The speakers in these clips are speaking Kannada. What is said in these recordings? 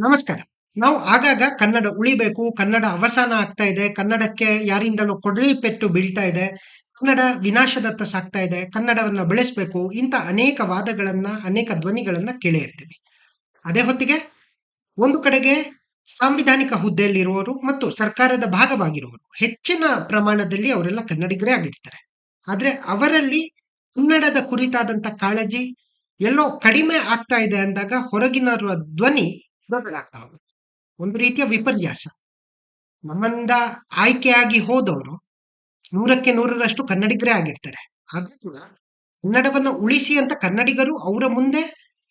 ನಮಸ್ಕಾರ. ನಾವು ಆಗಾಗ ಕನ್ನಡ ಉಳಿಬೇಕು, ಕನ್ನಡ ಅವಸಾನ ಆಗ್ತಾ ಇದೆ, ಕನ್ನಡಕ್ಕೆ ಯಾರಿಂದಲೂ ಕೊಡಲಿ ಪೆಟ್ಟು ಬೀಳ್ತಾ ಇದೆ, ಕನ್ನಡ ವಿನಾಶದತ್ತ ಸಾಗ್ತಾ ಇದೆ, ಕನ್ನಡವನ್ನ ಬೆಳೆಸಬೇಕು ಇಂಥ ಅನೇಕ ವಾದಗಳನ್ನ, ಅನೇಕ ಧ್ವನಿಗಳನ್ನ ಕೇಳಿ ಇರ್ತೀವಿ. ಅದೇ ಹೊತ್ತಿಗೆ ಒಂದು ಕಡೆಗೆ ಸಾಂವಿಧಾನಿಕ ಹುದ್ದೆಯಲ್ಲಿರುವವರು ಮತ್ತು ಸರ್ಕಾರದ ಭಾಗವಾಗಿರುವವರು ಹೆಚ್ಚಿನ ಪ್ರಮಾಣದಲ್ಲಿ ಅವರೆಲ್ಲ ಕನ್ನಡಿಗರೇ ಆಗಿರ್ತಾರೆ. ಆದ್ರೆ ಅವರಲ್ಲಿ ಕನ್ನಡದ ಕುರಿತಾದಂತ ಕಾಳಜಿ ಎಲ್ಲೋ ಕಡಿಮೆ ಆಗ್ತಾ ಇದೆ ಅಂದಾಗ ಹೊರಗಿನ ಧ್ವನಿ ದೊಡ್ಡದಾಗ್ತಾ ಹೋಗುತ್ತೆ. ಒಂದು ರೀತಿಯ ವಿಪರ್ಯಾಸ. ನಮ್ಮಿಂದ ಆಯ್ಕೆಯಾಗಿ ಹೋದವರು ನೂರಕ್ಕೆ ನೂರರಷ್ಟು ಕನ್ನಡಿಗರೇ ಆಗಿರ್ತಾರೆ. ಆದ್ರೂ ಕೂಡ ಕನ್ನಡವನ್ನು ಉಳಿಸಿ ಅಂತ ಕನ್ನಡಿಗರು ಅವರ ಮುಂದೆ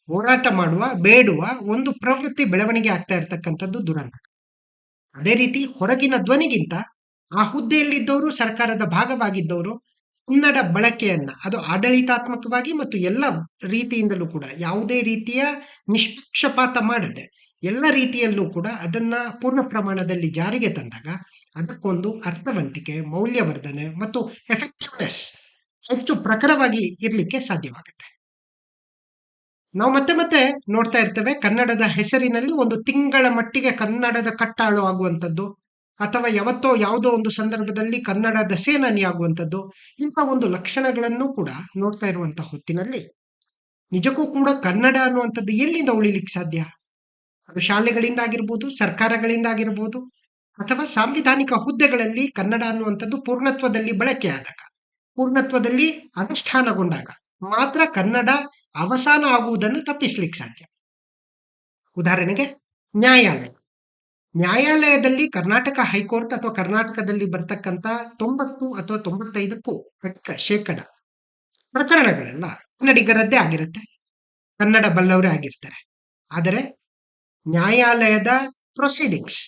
ಹೋರಾಟ ಮಾಡುವ, ಬೇಡುವ ಒಂದು ಪ್ರವೃತ್ತಿ ಬೆಳವಣಿಗೆ ಆಗ್ತಾ ಇರತಕ್ಕಂಥದ್ದು ದುರಂತ. ಅದೇ ರೀತಿ ಹೊರಗಿನ ಧ್ವನಿಗಿಂತ ಆ ಹುದ್ದೆಯಲ್ಲಿದ್ದವರು ಸರ್ಕಾರದ ಭಾಗವಾಗಿದ್ದವರು ಕನ್ನಡ ಬಳಕೆಯನ್ನ ಅದು ಆಡಳಿತಾತ್ಮಕವಾಗಿ ಮತ್ತು ಎಲ್ಲ ರೀತಿಯಿಂದಲೂ ಕೂಡ ಯಾವುದೇ ರೀತಿಯ ನಿಷ್ಪಕ್ಷಪಾತ ಮಾಡದೆ ಎಲ್ಲ ರೀತಿಯಲ್ಲೂ ಕೂಡ ಅದನ್ನ ಪೂರ್ಣ ಪ್ರಮಾಣದಲ್ಲಿ ಜಾರಿಗೆ ತಂದಾಗ ಅದಕ್ಕೊಂದು ಅರ್ಥವಂತಿಕೆ, ಮೌಲ್ಯವರ್ಧನೆ ಮತ್ತು ಎಫೆಕ್ಟಿವ್ನೆಸ್ ಹೆಚ್ಚು ಪ್ರಖರವಾಗಿ ಇರಲಿಕ್ಕೆ ಸಾಧ್ಯವಾಗುತ್ತೆ. ನಾವು ಮತ್ತೆ ಮತ್ತೆ ನೋಡ್ತಾ ಇರ್ತೇವೆ ಕನ್ನಡದ ಹೆಸರಿನಲ್ಲಿ ಒಂದು ತಿಂಗಳ ಮಟ್ಟಿಗೆ ಕನ್ನಡದ ಕಟ್ಟಾಳು ಆಗುವಂಥದ್ದು ಅಥವಾ ಯಾವತ್ತೋ ಯಾವುದೋ ಒಂದು ಸಂದರ್ಭದಲ್ಲಿ ಕನ್ನಡದ ಸೇನಾನಿ ಆಗುವಂಥದ್ದು ಇಂಥ ಒಂದು ಲಕ್ಷಣಗಳನ್ನು ಕೂಡ ನೋಡ್ತಾ ಇರುವಂತಹ ಹೊತ್ತಿನಲ್ಲಿ ನಿಜಕ್ಕೂ ಕೂಡ ಕನ್ನಡ ಅನ್ನುವಂಥದ್ದು ಎಲ್ಲಿಂದ ಉಳಿಲಿಕ್ಕೆ ಸಾಧ್ಯ? ಅದು ಶಾಲೆಗಳಿಂದ ಆಗಿರ್ಬೋದು, ಸರ್ಕಾರಗಳಿಂದ ಆಗಿರ್ಬೋದು ಅಥವಾ ಸಾಂವಿಧಾನಿಕ ಹುದ್ದೆಗಳಲ್ಲಿ ಕನ್ನಡ ಅನ್ನುವಂಥದ್ದು ಪೂರ್ಣತ್ವದಲ್ಲಿ ಬಳಕೆ ಪೂರ್ಣತ್ವದಲ್ಲಿ ಅನುಷ್ಠಾನಗೊಂಡಾಗ ಮಾತ್ರ ಕನ್ನಡ ಅವಸಾನ ಆಗುವುದನ್ನು ತಪ್ಪಿಸ್ಲಿಕ್ಕೆ ಸಾಧ್ಯ. ಉದಾಹರಣೆಗೆ ನ್ಯಾಯಾಲಯ. ನ್ಯಾಯಾಲಯದಲ್ಲಿ ಕರ್ನಾಟಕ ಹೈಕೋರ್ಟ್ ಅಥವಾ ಕರ್ನಾಟಕದಲ್ಲಿ ಬರ್ತಕ್ಕಂಥ ತೊಂಬತ್ತು ಅಥವಾ ತೊಂಬತ್ತೈದಕ್ಕೂ ಅಧಿಕ ಶೇಕಡ ಪ್ರಕರಣಗಳೆಲ್ಲ ಕನ್ನಡಿಗರದ್ದೇ ಆಗಿರುತ್ತೆ. ಕನ್ನಡ ಬಲ್ಲವರೇ ಆಗಿರ್ತಾರೆ. ಆದರೆ ನ್ಯಾಯಾಲಯದ ಪ್ರೊಸೀಡಿಂಗ್ಸ್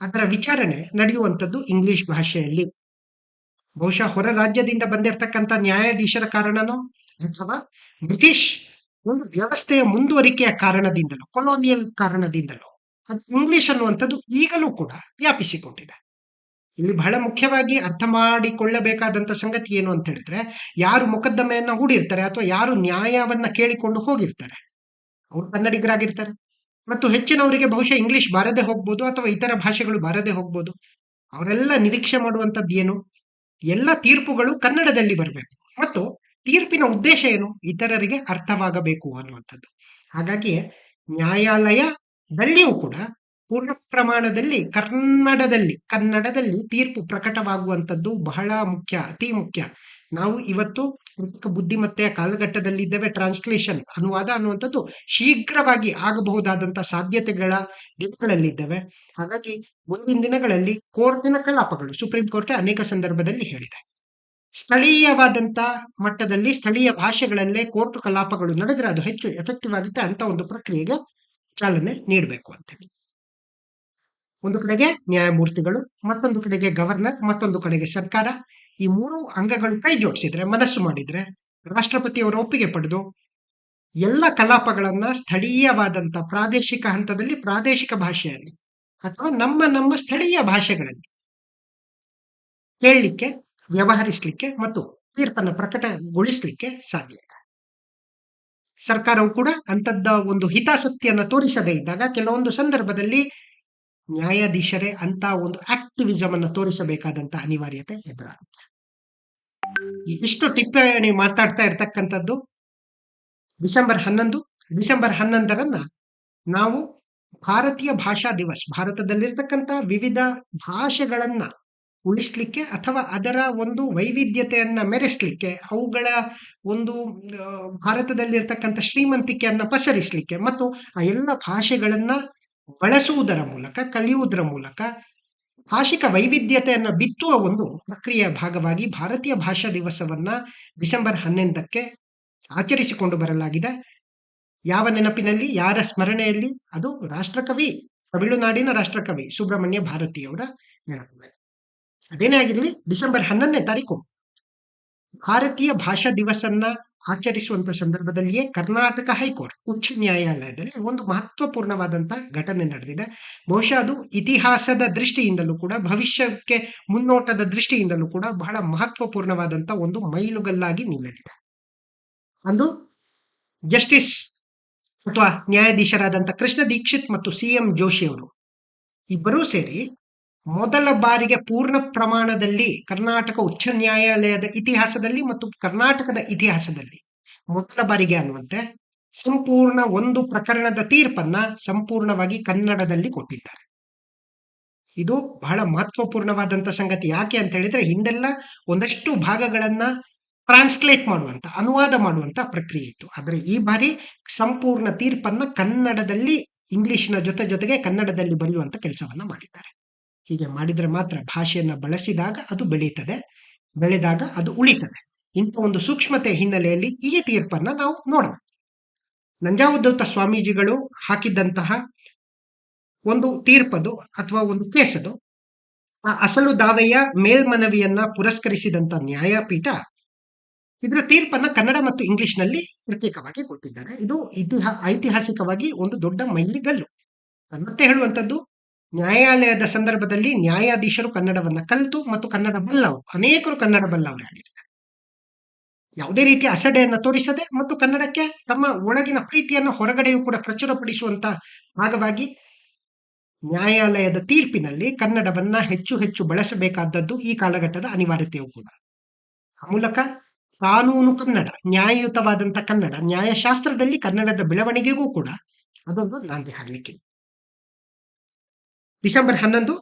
ಅದರ ವಿಚಾರಣೆ ನಡೆಯುವಂಥದ್ದು ಇಂಗ್ಲಿಷ್ ಭಾಷೆಯಲ್ಲಿ. ಬಹುಶಃ ಹೊರ ರಾಜ್ಯದಿಂದ ಬಂದಿರತಕ್ಕಂಥ ನ್ಯಾಯಾಧೀಶರ ಕಾರಣನೋ ಅಥವಾ ಬ್ರಿಟಿಷ್ ಒಂದು ವ್ಯವಸ್ಥೆಯ ಮುಂದುವರಿಕೆಯ ಕಾರಣದಿಂದಲೋ, ಕೊಲೋನಿಯಲ್ ಕಾರಣದಿಂದಲೋ ಅದು ಇಂಗ್ಲಿಷ್ ಅನ್ನುವಂಥದ್ದು ಈಗಲೂ ಕೂಡ ವ್ಯಾಪಿಸಿಕೊಂಡಿದೆ. ಇಲ್ಲಿ ಬಹಳ ಮುಖ್ಯವಾಗಿ ಅರ್ಥ ಮಾಡಿಕೊಳ್ಳಬೇಕಾದಂಥ ಸಂಗತಿ ಏನು ಅಂತ ಹೇಳಿದ್ರೆ ಯಾರು ಮೊಕದ್ದಮೆಯನ್ನು ಹೂಡಿರ್ತಾರೆ ಅಥವಾ ಯಾರು ನ್ಯಾಯವನ್ನ ಕೇಳಿಕೊಂಡು ಹೋಗಿರ್ತಾರೆ ಅವರು ಕನ್ನಡಿಗರಾಗಿರ್ತಾರೆ ಮತ್ತು ಹೆಚ್ಚಿನವರಿಗೆ ಬಹುಶಃ ಇಂಗ್ಲಿಷ್ ಬಾರದೆ ಹೋಗ್ಬೋದು ಅಥವಾ ಇತರ ಭಾಷೆಗಳು ಬಾರದೆ ಹೋಗ್ಬೋದು. ಅವರೆಲ್ಲ ನಿರೀಕ್ಷೆ ಮಾಡುವಂಥದ್ದು ಏನು? ಎಲ್ಲ ತೀರ್ಪುಗಳು ಕನ್ನಡದಲ್ಲಿ ಬರಬೇಕು ಮತ್ತು ತೀರ್ಪಿನ ಉದ್ದೇಶ ಏನು? ಇತರರಿಗೆ ಅರ್ಥವಾಗಬೇಕು ಅನ್ನುವಂಥದ್ದು. ಹಾಗಾಗಿ ನ್ಯಾಯಾಲಯದಲ್ಲಿಯೂ ಕೂಡ ಪೂರ್ಣ ಪ್ರಮಾಣದಲ್ಲಿ ಕನ್ನಡದಲ್ಲಿ ಕನ್ನಡದಲ್ಲಿ ತೀರ್ಪು ಪ್ರಕಟವಾಗುವಂಥದ್ದು ಬಹಳ ಮುಖ್ಯ, ಅತಿ ಮುಖ್ಯ. ನಾವು ಇವತ್ತು ಕೃತಕ ಬುದ್ಧಿಮತ್ತೆಯ ಕಾಲಘಟ್ಟದಲ್ಲಿದ್ದೇವೆ. ಟ್ರಾನ್ಸ್ಲೇಷನ್ ಅನುವಾದ ಅನ್ನುವಂಥದ್ದು ಶೀಘ್ರವಾಗಿ ಆಗಬಹುದಾದಂತಹ ಸಾಧ್ಯತೆಗಳ ದಿನಗಳಲ್ಲಿದ್ದೇವೆ. ಹಾಗಾಗಿ ಮುಂದಿನ ದಿನಗಳಲ್ಲಿ ಕೋರ್ಟಿನ ಕಲಾಪಗಳು ಸುಪ್ರೀಂ ಕೋರ್ಟ್ ಅನೇಕ ಸಂದರ್ಭದಲ್ಲಿ ಹೇಳಿದೆ. ಸ್ಥಳೀಯವಾದಂತ ಮಟ್ಟದಲ್ಲಿ ಸ್ಥಳೀಯ ಭಾಷೆಗಳಲ್ಲೇ ಕೋರ್ಟ್ ಕಲಾಪಗಳು ನಡೆದರೆ ಅದು ಹೆಚ್ಚು ಎಫೆಕ್ಟಿವ್ ಆಗುತ್ತೆ ಅಂತ ಒಂದು ಪ್ರಕ್ರಿಯೆಗೆ ಚಾಲನೆ ನೀಡಬೇಕು ಅಂತೇಳಿ. ಒಂದು ಕಡೆಗೆ ನ್ಯಾಯಮೂರ್ತಿಗಳು, ಮತ್ತೊಂದು ಕಡೆಗೆ ಗವರ್ನರ್, ಮತ್ತೊಂದು ಕಡೆಗೆ ಸರ್ಕಾರ ಈ ಮೂರು ಅಂಗಗಳು ಕೈ ಜೋಡಿಸಿದ್ರೆ, ಮನಸ್ಸು ಮಾಡಿದ್ರೆ ರಾಷ್ಟ್ರಪತಿಯವರ ಒಪ್ಪಿಗೆ ಪಡೆದು ಎಲ್ಲ ಕಲಾಪಗಳನ್ನ ಸ್ಥಳೀಯವಾದಂತ ಪ್ರಾದೇಶಿಕ ಹಂತದಲ್ಲಿ ಪ್ರಾದೇಶಿಕ ಭಾಷೆಯಲ್ಲಿ ಅಥವಾ ನಮ್ಮ ನಮ್ಮ ಸ್ಥಳೀಯ ಭಾಷೆಗಳಲ್ಲಿ ಕೇಳಲಿಕ್ಕೆ, ವ್ಯವಹರಿಸಲಿಕ್ಕೆ ಮತ್ತು ತೀರ್ಪನ್ನ ಪ್ರಕಟಗೊಳಿಸಲಿಕ್ಕೆ ಸಾಧ್ಯ. ಸರ್ಕಾರವು ಕೂಡ ಅಂತದ್ದ ಒಂದು ಹಿತಾಸಕ್ತಿಯನ್ನ ತೋರಿಸದೇ ಇದ್ದಾಗ ಕೆಲವೊಂದು ಸಂದರ್ಭದಲ್ಲಿ ನ್ಯಾಯಾಧೀಶರೇ ಅಂತ ಒಂದು ಆಕ್ಟಿವಿಸಮ್ ಅನ್ನು ತೋರಿಸಬೇಕಾದಂತ ಅನಿವಾರ್ಯತೆ ಎದುರಾಗುತ್ತೆ. ಇಷ್ಟು ಟಿಪ್ಪಣಿ ಮಾತಾಡ್ತಾ ಇರ್ತಕ್ಕಂಥದ್ದು ಡಿಸೆಂಬರ್ ಹನ್ನೊಂದು ಡಿಸೆಂಬರ್ ಹನ್ನೊಂದರನ್ನ ನಾವು ಭಾರತೀಯ ಭಾಷಾ ದಿವಸ್, ಭಾರತದಲ್ಲಿರ್ತಕ್ಕಂಥ ವಿವಿಧ ಭಾಷೆಗಳನ್ನ ಉಳಿಸ್ಲಿಕ್ಕೆ ಅಥವಾ ಅದರ ಒಂದು ವೈವಿಧ್ಯತೆಯನ್ನ ಮೆರೆಸ್ಲಿಕ್ಕೆ, ಅವುಗಳ ಒಂದು ಭಾರತದಲ್ಲಿರ್ತಕ್ಕಂಥ ಶ್ರೀಮಂತಿಕೆಯನ್ನ ಪಸರಿಸಲಿಕ್ಕೆ ಮತ್ತು ಆ ಎಲ್ಲ ಭಾಷೆಗಳನ್ನ ಬಳಸುವುದರ ಮೂಲಕ ಕಲಿಯುವುದರ ಮೂಲಕ ಭಾಷಿಕ ವೈವಿಧ್ಯತೆಯನ್ನು ಬಿತ್ತುವ ಒಂದು ಪ್ರಕ್ರಿಯೆಯ ಭಾಗವಾಗಿ ಭಾರತೀಯ ಭಾಷಾ ದಿವಸವನ್ನ ಡಿಸೆಂಬರ್ ಹನ್ನೊಂದಕ್ಕೆ ಆಚರಿಸಿಕೊಂಡು ಬರಲಾಗಿದೆ. ಯಾವ ನೆನಪಿನಲ್ಲಿ, ಯಾರ ಸ್ಮರಣೆಯಲ್ಲಿ? ಅದು ರಾಷ್ಟ್ರಕವಿ ತಮಿಳುನಾಡಿನ ರಾಷ್ಟ್ರಕವಿ ಸುಬ್ರಹ್ಮಣ್ಯ ಭಾರತಿಯವರ ನೆನಪಿನಲ್ಲಿ. ಅದೇನೇ ಆಗಿರಲಿ ಡಿಸೆಂಬರ್ ಹನ್ನೊಂದನೇ ತಾರೀಕು ಭಾರತೀಯ ಭಾಷಾ ದಿವಸನ್ನ ಆಚರಿಸುವಂತ ಸಂದರ್ಭದಲ್ಲಿಯೇ ಕರ್ನಾಟಕ ಹೈಕೋರ್ಟ್, ಉಚ್ಚ ನ್ಯಾಯಾಲಯದಲ್ಲಿ ಒಂದು ಮಹತ್ವಪೂರ್ಣವಾದಂತ ಘಟನೆ ನಡೆದಿದೆ. ಬಹುಶಃ ಅದು ಇತಿಹಾಸದ ದೃಷ್ಟಿಯಿಂದಲೂ ಕೂಡ, ಭವಿಷ್ಯಕ್ಕೆ ಮುನ್ನೋಟದ ದೃಷ್ಟಿಯಿಂದಲೂ ಕೂಡ ಬಹಳ ಮಹತ್ವಪೂರ್ಣವಾದಂತ ಒಂದು ಮೈಲುಗಲ್ಲಾಗಿ ನಿಲ್ಲಲಿದೆ. ಅಂದು ಜಸ್ಟಿಸ್ ಅಥವಾ ನ್ಯಾಯಾಧೀಶರಾದಂಥ ಕೃಷ್ಣ ದೀಕ್ಷಿತ್ ಮತ್ತು ಸಿ ಎಂ ಜೋಶಿ ಅವರು ಇಬ್ಬರೂ ಸೇರಿ ಮೊದಲ ಬಾರಿಗೆ ಪೂರ್ಣ ಪ್ರಮಾಣದಲ್ಲಿ ಕರ್ನಾಟಕ ಉಚ್ಚ ನ್ಯಾಯಾಲಯದ ಇತಿಹಾಸದಲ್ಲಿ ಮತ್ತು ಕರ್ನಾಟಕದ ಇತಿಹಾಸದಲ್ಲಿ ಮೊದಲ ಬಾರಿಗೆ ಅನ್ನುವಂತೆ ಸಂಪೂರ್ಣ ಒಂದು ಪ್ರಕರಣದ ತೀರ್ಪನ್ನ ಸಂಪೂರ್ಣವಾಗಿ ಕನ್ನಡದಲ್ಲಿ ಕೊಟ್ಟಿದ್ದಾರೆ. ಇದು ಬಹಳ ಮಹತ್ವಪೂರ್ಣವಾದಂತ ಸಂಗತಿ. ಯಾಕೆ ಅಂತ ಹೇಳಿದ್ರೆ ಹಿಂದೆಲ್ಲ ಒಂದಷ್ಟು ಭಾಗಗಳನ್ನ ಟ್ರಾನ್ಸ್ಲೇಟ್ ಮಾಡುವಂತ, ಅನುವಾದ ಮಾಡುವಂತ ಪ್ರಕ್ರಿಯೆ ಇತ್ತು. ಆದರೆ ಈ ಬಾರಿ ಸಂಪೂರ್ಣ ತೀರ್ಪನ್ನ ಕನ್ನಡದಲ್ಲಿ, ಇಂಗ್ಲಿಷ್ನ ಜೊತೆ ಜೊತೆಗೆ ಕನ್ನಡದಲ್ಲಿ ಬರೆಯುವಂತ ಕೆಲಸವನ್ನ ಮಾಡಿದ್ದಾರೆ. ಹೀಗೆ ಮಾಡಿದ್ರೆ ಮಾತ್ರ ಭಾಷೆಯನ್ನ ಬಳಸಿದಾಗ ಅದು ಬೆಳೀತದೆ, ಬೆಳೆದಾಗ ಅದು ಉಳಿತದೆ. ಇಂಥ ಒಂದು ಸೂಕ್ಷ್ಮತೆ ಹಿನ್ನೆಲೆಯಲ್ಲಿ ಈ ತೀರ್ಪನ್ನ ನಾವು ನೋಡಬೇಕು ನಂಜಾವುದ್ದೌತ ಸ್ವಾಮೀಜಿಗಳು ಹಾಕಿದ್ದಂತಹ ಒಂದು ತೀರ್ಪದು ಅಥವಾ ಒಂದು ಕೇಸದು, ಆ ಅಸಲು ದಾವೆಯ ಮೇಲ್ಮನವಿಯನ್ನ ಪುರಸ್ಕರಿಸಿದಂತ ನ್ಯಾಯಪೀಠ ಇದರ ತೀರ್ಪನ್ನ ಕನ್ನಡ ಮತ್ತು ಇಂಗ್ಲಿಷ್ನಲ್ಲಿ ಪ್ರತ್ಯೇಕವಾಗಿ ಕೊಟ್ಟಿದ್ದಾರೆ. ಇದು ಇತಿಹಾ, ಐತಿಹಾಸಿಕವಾಗಿ ಒಂದು ದೊಡ್ಡ ಮೈಲಿಗಲ್ಲು. ಮತ್ತೆ ಹೇಳುವಂಥದ್ದು ನ್ಯಾಯಾಲಯದ ಸಂದರ್ಭದಲ್ಲಿ ನ್ಯಾಯಾಧೀಶರು ಕನ್ನಡವನ್ನ ಕಲಿತು ಮತ್ತು ಕನ್ನಡ ಬಲ್ಲವರು. ಅನೇಕರು ಕನ್ನಡ ಬಲ್ಲವರೇ ಆಗಿರ್ತಾರೆ ಯಾವುದೇ ರೀತಿಯ ಅಸಡೆಯನ್ನು ತೋರಿಸದೆ ಮತ್ತು ಕನ್ನಡಕ್ಕೆ ತಮ್ಮ ಒಳಗಿನ ಪ್ರೀತಿಯನ್ನು ಹೊರಗಡೆಯೂ ಕೂಡ ಪ್ರಚುರಪಡಿಸುವಂತ ಭಾಗವಾಗಿ ನ್ಯಾಯಾಲಯದ ತೀರ್ಪಿನಲ್ಲಿ ಕನ್ನಡವನ್ನ ಹೆಚ್ಚು ಹೆಚ್ಚು ಬಳಸಬೇಕಾದದ್ದು ಈ ಕಾಲಘಟ್ಟದ ಅನಿವಾರ್ಯತೆಯೂ ಕೂಡ. ಆ ಮೂಲಕ ಕಾನೂನು ಕನ್ನಡ, ನ್ಯಾಯಯುತವಾದಂತ ಕನ್ನಡ, ನ್ಯಾಯಶಾಸ್ತ್ರದಲ್ಲಿ ಕನ್ನಡದ ಬೆಳವಣಿಗೆಗೂ ಕೂಡ ಅದೊಂದು ನಾಂದಿ ಹಾಡಲಿಕ್ಕೆ ಡಿಸೆಂಬರ್ ಹನ್ನೊಂದು,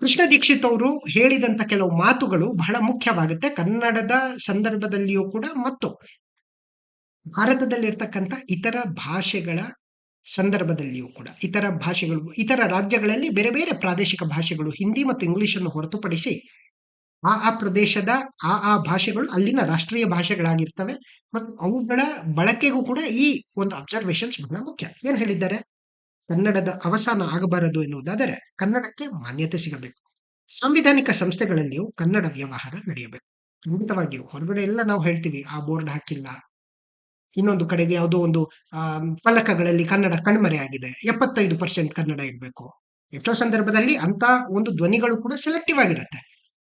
ಕೃಷ್ಣ ದೀಕ್ಷಿತ್ ಅವರು ಹೇಳಿದಂತ ಕೆಲವು ಮಾತುಗಳು ಬಹಳ ಮುಖ್ಯವಾಗುತ್ತೆ. ಕನ್ನಡದ ಸಂದರ್ಭದಲ್ಲಿಯೂ ಕೂಡ ಮತ್ತು ಭಾರತದಲ್ಲಿರ್ತಕ್ಕಂಥ ಇತರ ಭಾಷೆಗಳ ಸಂದರ್ಭದಲ್ಲಿಯೂ ಕೂಡ, ಇತರ ಭಾಷೆಗಳು, ಇತರ ರಾಜ್ಯಗಳಲ್ಲಿ ಬೇರೆ ಬೇರೆ ಪ್ರಾದೇಶಿಕ ಭಾಷೆಗಳು, ಹಿಂದಿ ಮತ್ತು ಇಂಗ್ಲಿಷ್ ಅನ್ನು ಹೊರತುಪಡಿಸಿ ಆ ಆ ಪ್ರದೇಶದ ಆ ಆ ಭಾಷೆಗಳು ಅಲ್ಲಿನ ರಾಷ್ಟ್ರೀಯ ಭಾಷೆಗಳಾಗಿರ್ತವೆ. ಮತ್ತು ಅವುಗಳ ಬಳಕೆಗೂ ಕೂಡ ಈ ಒಂದು ಅಬ್ಸರ್ವೇಷನ್ಸ್ ಬಹಳ ಮುಖ್ಯ. ಏನ್ ಹೇಳಿದ್ದಾರೆ? ಕನ್ನಡದ ಅವಸಾನ ಆಗಬಾರದು ಎನ್ನುವುದಾದರೆ ಕನ್ನಡಕ್ಕೆ ಮಾನ್ಯತೆ ಸಿಗಬೇಕು. ಸಾಂವಿಧಾನಿಕ ಸಂಸ್ಥೆಗಳಲ್ಲಿಯೂ ಕನ್ನಡ ವ್ಯವಹಾರ ನಡೆಯಬೇಕು. ಖಂಡಿತವಾಗಿಯೂ ಹೊರಗಡೆ ಎಲ್ಲ ನಾವು ಹೇಳ್ತೀವಿ, ಆ ಬೋರ್ಡ್ ಹಾಕಿಲ್ಲ. ಇನ್ನೊಂದು ಕಡೆಗೆ ಯಾವುದೋ ಒಂದು ಫಲಕಗಳಲ್ಲಿ ಕನ್ನಡ ಕಣ್ಮರೆ ಆಗಿದೆ. ಎಪ್ಪತ್ತೈದು ಪರ್ಸೆಂಟ್ ಕನ್ನಡ ಇರಬೇಕು. ಎಷ್ಟೋ ಸಂದರ್ಭದಲ್ಲಿ ಅಂತ ಒಂದು ಧ್ವನಿಗಳು ಕೂಡ ಸೆಲೆಕ್ಟಿವ್ ಆಗಿರುತ್ತೆ.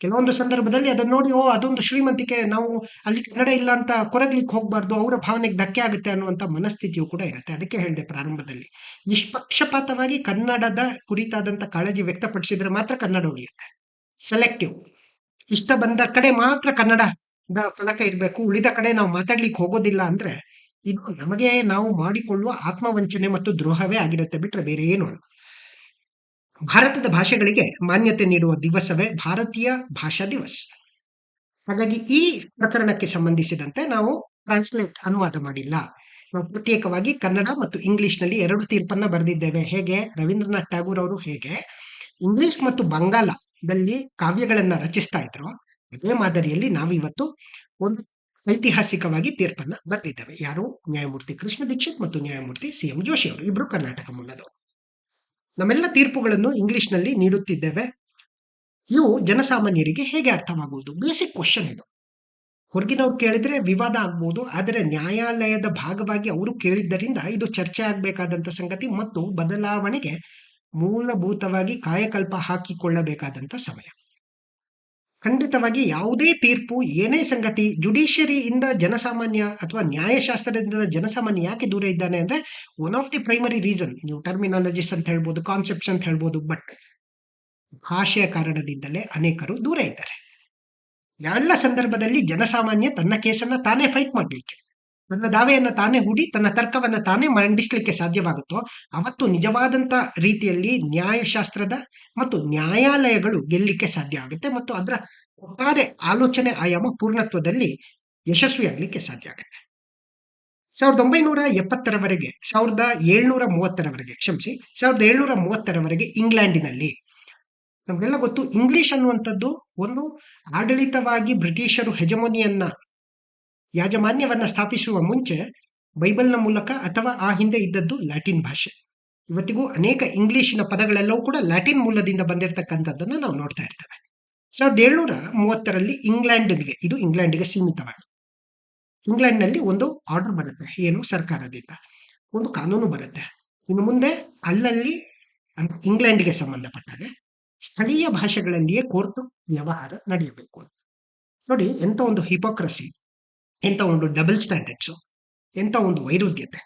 ಕೆಲವೊಂದು ಸಂದರ್ಭದಲ್ಲಿ ಅದನ್ನ ನೋಡಿ, ಓ, ಅದೊಂದು ಶ್ರೀಮಂತಿಕೆ, ನಾವು ಅಲ್ಲಿ ಕನ್ನಡ ಇಲ್ಲ ಅಂತ ಕೊರಗ್ಲಿಕ್ಕೆ ಹೋಗಬಾರ್ದು, ಅವರ ಭಾವನೆಗೆ ಧಕ್ಕೆ ಆಗುತ್ತೆ ಅನ್ನುವಂಥ ಮನಸ್ಥಿತಿಯು ಕೂಡ ಇರುತ್ತೆ. ಅದಕ್ಕೆ ಹೇಳಿದೆ ಪ್ರಾರಂಭದಲ್ಲಿ. ನಿಷ್ಪಕ್ಷಪಾತವಾಗಿ ಕನ್ನಡದ ಕುರಿತಾದಂಥ ಕಾಳಜಿ ವ್ಯಕ್ತಪಡಿಸಿದ್ರೆ ಮಾತ್ರ ಕನ್ನಡ ಉಳಿಯುತ್ತೆ. ಸೆಲೆಕ್ಟಿವ್ ಇಷ್ಟ ಬಂದ ಕಡೆ ಮಾತ್ರ ಕನ್ನಡದ ಫಲಕ ಇರಬೇಕು. ಉಳಿದ ಕಡೆ ನಾವು ಮಾತಾಡ್ಲಿಕ್ಕೆ ಹೋಗೋದಿಲ್ಲ ಅಂದ್ರೆ, ಇದು ನಮಗೆ ನಾವು ಮಾಡಿಕೊಳ್ಳುವ ಆತ್ಮವಂಚನೆ ಮತ್ತು ದ್ರೋಹವೇ ಆಗಿರುತ್ತೆ ಬಿಟ್ರೆ ಬೇರೆ ಏನು ಅಲ್ಲ. ಭಾರತದ ಭಾಷೆಗಳಿಗೆ ಮಾನ್ಯತೆ ನೀಡುವ ದಿವಸವೇ ಭಾರತೀಯ ಭಾಷಾ ದಿವಸ್. ಹಾಗಾಗಿ ಈ ಪ್ರಕರಣಕ್ಕೆ ಸಂಬಂಧಿಸಿದಂತೆ ನಾವು ಟ್ರಾನ್ಸ್ಲೇಟ್ ಅನುವಾದ ಮಾಡಿಲ್ಲ. ನಾವು ಪ್ರತ್ಯೇಕವಾಗಿ ಕನ್ನಡ ಮತ್ತು ಇಂಗ್ಲಿಷ್ನಲ್ಲಿ ಎರಡು ತೀರ್ಪನ್ನ ಬರೆದಿದ್ದೇವೆ. ಹೇಗೆ? ರವೀಂದ್ರನಾಥ್ ಟ್ಯಾಗೂರ್ ಅವರು ಹೇಗೆ? ಇಂಗ್ಲಿಷ್ ಮತ್ತು ಬಂಗಾಲದಲ್ಲಿ ಕಾವ್ಯಗಳನ್ನ ರಚಿಸ್ತಾ ಇದ್ರು. ಅದೇ ಮಾದರಿಯಲ್ಲಿ ನಾವಿವತ್ತು ಒಂದು ಐತಿಹಾಸಿಕವಾಗಿ ತೀರ್ಪನ್ನ ಬರೆದಿದ್ದೇವೆ. ಯಾರು? ನ್ಯಾಯಮೂರ್ತಿ ಕೃಷ್ಣ ದೀಕ್ಷಿತ್ ಮತ್ತು ನ್ಯಾಯಮೂರ್ತಿ ಸಿ ಎಂ ಜೋಶಿ ಅವರು. ಇಬ್ರು ಕರ್ನಾಟಕ ಮೂಲದವರು ನಮ್ಮೆಲ್ಲ ತೀರ್ಪುಗಳನ್ನು ಇಂಗ್ಲಿಷ್ನಲ್ಲಿ ನೀಡುತ್ತಿದ್ದೇವೆ. ಇವು ಜನಸಾಮಾನ್ಯರಿಗೆ ಹೇಗೆ ಅರ್ಥವಾಗುವುದು? ಬೇಸಿಕ್ ಕ್ವಶನ್ ಇದು. ಹೊರಗಿನವ್ರು ಕೇಳಿದ್ರೆ ವಿವಾದ ಆಗ್ಬೋದು, ಆದರೆ ನ್ಯಾಯಾಲಯದ ಭಾಗವಾಗಿ ಅವರು ಕೇಳಿದ್ದರಿಂದ ಇದು ಚರ್ಚೆ ಆಗಬೇಕಾದಂಥ ಸಂಗತಿ ಮತ್ತು ಬದಲಾವಣೆಗೆ ಮೂಲಭೂತವಾಗಿ ಕಾಯಕಲ್ಪ ಹಾಕಿಕೊಳ್ಳಬೇಕಾದಂಥ ಸಮಯ. ಖಂಡಿತವಾಗಿ ಯಾವುದೇ ತೀರ್ಪು ಏನೇ ಸಂಗತಿ ಜುಡಿಷಿಯರಿಯಿಂದ ಜನಸಾಮಾನ್ಯ ಅಥವಾ ನ್ಯಾಯಶಾಸ್ತ್ರದಿಂದ ಜನಸಾಮಾನ್ಯ ಯಾಕೆ ದೂರ ಇದ್ದಾನೆ ಅಂದ್ರೆ one of the primary reason ನೀವು ಟರ್ಮಿನಾಲಜಿಸ್ ಅಂತ ಹೇಳ್ಬೋದು ಕಾನ್ಸೆಪ್ಟ್ಸ್ ಅಂತ ಹೇಳ್ಬೋದು ಬಟ್ ಭಾಷೆಯ ಕಾರಣದಿಂದಲೇ ಅನೇಕರು ದೂರ ಇದ್ದಾರೆ. ಎಲ್ಲ ಸಂದರ್ಭದಲ್ಲಿ ಜನಸಾಮಾನ್ಯ ತನ್ನ ಕೇಸನ್ನ ತಾನೇ ಫೈಟ್ ಮಾಡಲಿಕ್ಕೆ. ತನ್ನ ದಾವೆಯನ್ನ ತಾನೇ ಹೂಡಿ ತನ್ನ ತರ್ಕವನ್ನ ತಾನೇ ಮಂಡಿಸ್ಲಿಕ್ಕೆ ಸಾಧ್ಯವಾಗುತ್ತೋ, ಅವತ್ತು ನಿಜವಾದಂತ ರೀತಿಯಲ್ಲಿ ನ್ಯಾಯಶಾಸ್ತ್ರದ ಮತ್ತು ನ್ಯಾಯಾಲಯಗಳು ಗೆಲ್ಲಿಕ್ಕೆ ಸಾಧ್ಯ ಆಗುತ್ತೆ ಮತ್ತು ಅದರ ಒಟ್ಟಾರೆ ಆಲೋಚನೆ ಆಯಾಮ ಪೂರ್ಣತ್ವದಲ್ಲಿ ಯಶಸ್ವಿಯಾಗಲಿಕ್ಕೆ ಸಾಧ್ಯ ಆಗುತ್ತೆ. ಸಾವಿರದ ಒಂಬೈನೂರ ಎಪ್ಪತ್ತರವರೆಗೆ, ಸಾವಿರದ ಏಳ್ನೂರ ಮೂವತ್ತರವರೆಗೆ, ಕ್ಷಮಿಸಿ, ಸಾವಿರದ ಏಳ್ನೂರ ಮೂವತ್ತರವರೆಗೆ ಇಂಗ್ಲೆಂಡಿನಲ್ಲಿ. ನಮಗೆಲ್ಲ ಗೊತ್ತು ಇಂಗ್ಲಿಷ್ ಅನ್ನುವಂಥದ್ದು ಒಂದು ಆಡಳಿತವಾಗಿ ಬ್ರಿಟಿಷರು ಹೆಜಮೋನಿಯನ್ನ ಯಾಜಮಾನ್ಯವನ್ನ ಸ್ಥಾಪಿಸುವ ಮುಂಚೆ ಬೈಬಲ್ನ ಮೂಲಕ ಅಥವಾ ಆ ಹಿಂದೆ ಇದ್ದದ್ದು ಲ್ಯಾಟಿನ್ ಭಾಷೆ. ಇವತ್ತಿಗೂ ಅನೇಕ ಇಂಗ್ಲಿಷಿನ ಪದಗಳೆಲ್ಲವೂ ಕೂಡ ಲ್ಯಾಟಿನ್ ಮೂಲದಿಂದ ಬಂದಿರತಕ್ಕಂಥದ್ದನ್ನು ನಾವು ನೋಡ್ತಾ ಇರ್ತೇವೆ. ಸಾವಿರದ ಏಳ್ನೂರ ಮೂವತ್ತರಲ್ಲಿ ಇಂಗ್ಲೆಂಡ್ಗೆ, ಇದು ಇಂಗ್ಲೆಂಡ್ಗೆ ಸೀಮಿತವಾಗಿ. ಇಂಗ್ಲೆಂಡ್ನಲ್ಲಿ ಒಂದು ಆರ್ಡರ್ ಬರುತ್ತೆ, ಏನು ಸರ್ಕಾರದಿಂದ. ಒಂದು ಕಾನೂನು ಬರುತ್ತೆ. ಇನ್ನು ಮುಂದೆ ಅಲ್ಲಲ್ಲಿ ಇಂಗ್ಲೆಂಡ್ಗೆ ಸಂಬಂಧಪಟ್ಟಾಗೆ ಸ್ಥಳೀಯ ಭಾಷೆಗಳಲ್ಲಿಯೇ ಕೋರ್ಟ್ ವ್ಯವಹಾರ ನಡೆಯಬೇಕು ನೋಡಿ ಎಂತ ಒಂದು ಹಿಪೋಕ್ರಸಿ. ಎಂತ ಒಂದು ಡಬಲ್ ಸ್ಟ್ಯಾಂಡರ್ಡ್ಸು ಎಂಥ ಒಂದು ವೈರುಧ್ಯತೆ.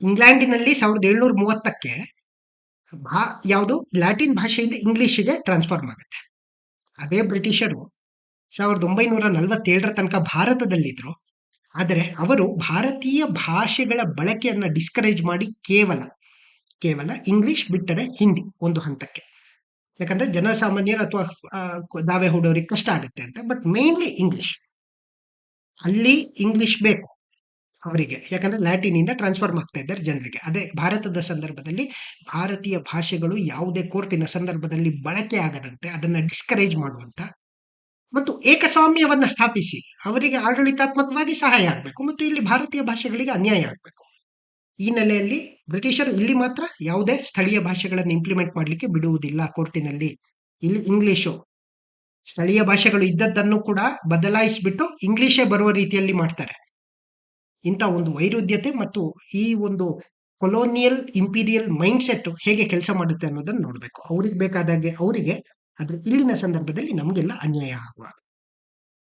ಇಂಗ್ಲೆಂಡಿನಲ್ಲಿ ಸಾವಿರದ ಏಳ್ನೂರ ಮೂವತ್ತಕ್ಕೆ ಭಾ, ಯಾವುದು? ಲ್ಯಾಟಿನ್ ಭಾಷೆಯಿಂದ ಇಂಗ್ಲಿಷಿಗೆ ಟ್ರಾನ್ಸ್ಫಾರ್ಮ್ ಆಗುತ್ತೆ. ಅದೇ ಬ್ರಿಟಿಷರು ಸಾವಿರದ ಒಂಬೈನೂರ ನಲವತ್ತೇಳರ ತನಕ ಭಾರತದಲ್ಲಿದ್ದರು ಆದರೆ ಅವರು ಭಾರತೀಯ ಭಾಷೆಗಳ ಬಳಕೆಯನ್ನು ಡಿಸ್ಕರೇಜ್ ಮಾಡಿ ಕೇವಲ ಕೇವಲ ಇಂಗ್ಲಿಷ್ ಬಿಟ್ಟರೆ ಹಿಂದಿ ಒಂದು ಹಂತಕ್ಕೆ. ಯಾಕಂದ್ರೆ ಜನಸಾಮಾನ್ಯರು ಅಥವಾ ದಾವೆ ಹೂಡೋರಿಗೆ ಕಷ್ಟ ಆಗುತ್ತೆ ಅಂತ ಬಟ್ ಮೇನ್ಲಿ ಇಂಗ್ಲಿಷ್ ಅಲ್ಲಿ ಇಂಗ್ಲಿಷ್ ಬೇಕು ಅವರಿಗೆ. ಯಾಕಂದ್ರೆ ಲ್ಯಾಟಿನ್ ಇಂದ ಟ್ರಾನ್ಸ್ಫಾರ್ಮ್ ಆಗ್ತಾ ಇದ್ದಾರೆ ಜನರಿಗೆ. ಅದೇ ಭಾರತದ ಸಂದರ್ಭದಲ್ಲಿ ಭಾರತೀಯ ಭಾಷೆಗಳು ಯಾವುದೇ ಕೋರ್ಟಿನ ಸಂದರ್ಭದಲ್ಲಿ ಬಳಕೆ ಆಗದಂತೆ ಅದನ್ನ ಡಿಸ್ಕರೇಜ್ ಮಾಡುವಂತ ಮತ್ತು ಏಕಸ್ವಾಮ್ಯವನ್ನ ಸ್ಥಾಪಿಸಿ ಅವರಿಗೆ ಆಡಳಿತಾತ್ಮಕವಾಗಿ ಸಹಾಯ ಆಗಬೇಕು ಮತ್ತು ಇಲ್ಲಿ ಭಾರತೀಯ ಭಾಷೆಗಳಿಗೆ ಅನ್ಯಾಯ ಆಗಬೇಕು. ಈ ನೆಲೆಯಲ್ಲಿ ಬ್ರಿಟಿಷರು ಇಲ್ಲಿ ಮಾತ್ರ ಯಾವುದೇ ಸ್ಥಳೀಯ ಭಾಷೆಗಳನ್ನು ಇಂಪ್ಲಿಮೆಂಟ್ ಮಾಡಲಿಕ್ಕೆ ಬಿಡುವುದಿಲ್ಲ ಕೋರ್ಟಿನಲ್ಲಿ. ಇಲ್ಲಿ ಇಂಗ್ಲಿಷು ಸ್ಥಳೀಯ ಭಾಷೆಗಳು ಇದ್ದದ್ದನ್ನು ಕೂಡ ಬದಲಾಯಿಸಿಬಿಟ್ಟು ಇಂಗ್ಲಿಷೇ ಬರುವ ರೀತಿಯಲ್ಲಿ ಮಾಡ್ತಾರೆ. ಇಂಥ ಒಂದು ವೈರುಧ್ಯತೆ ಮತ್ತು ಈ ಒಂದು ಕೊಲೋನಿಯಲ್ ಇಂಪೀರಿಯಲ್ ಮೈಂಡ್ ಸೆಟ್ ಹೇಗೆ ಕೆಲಸ ಮಾಡುತ್ತೆ ಅನ್ನೋದನ್ನು ನೋಡಬೇಕು. ಅವ್ರಿಗೆ ಬೇಕಾದಾಗೆ ಅವರಿಗೆ ಆದರೆ ಇಲ್ಲಿನ ಸಂದರ್ಭದಲ್ಲಿ ನಮಗೆಲ್ಲ ಅನ್ಯಾಯ ಆಗುವ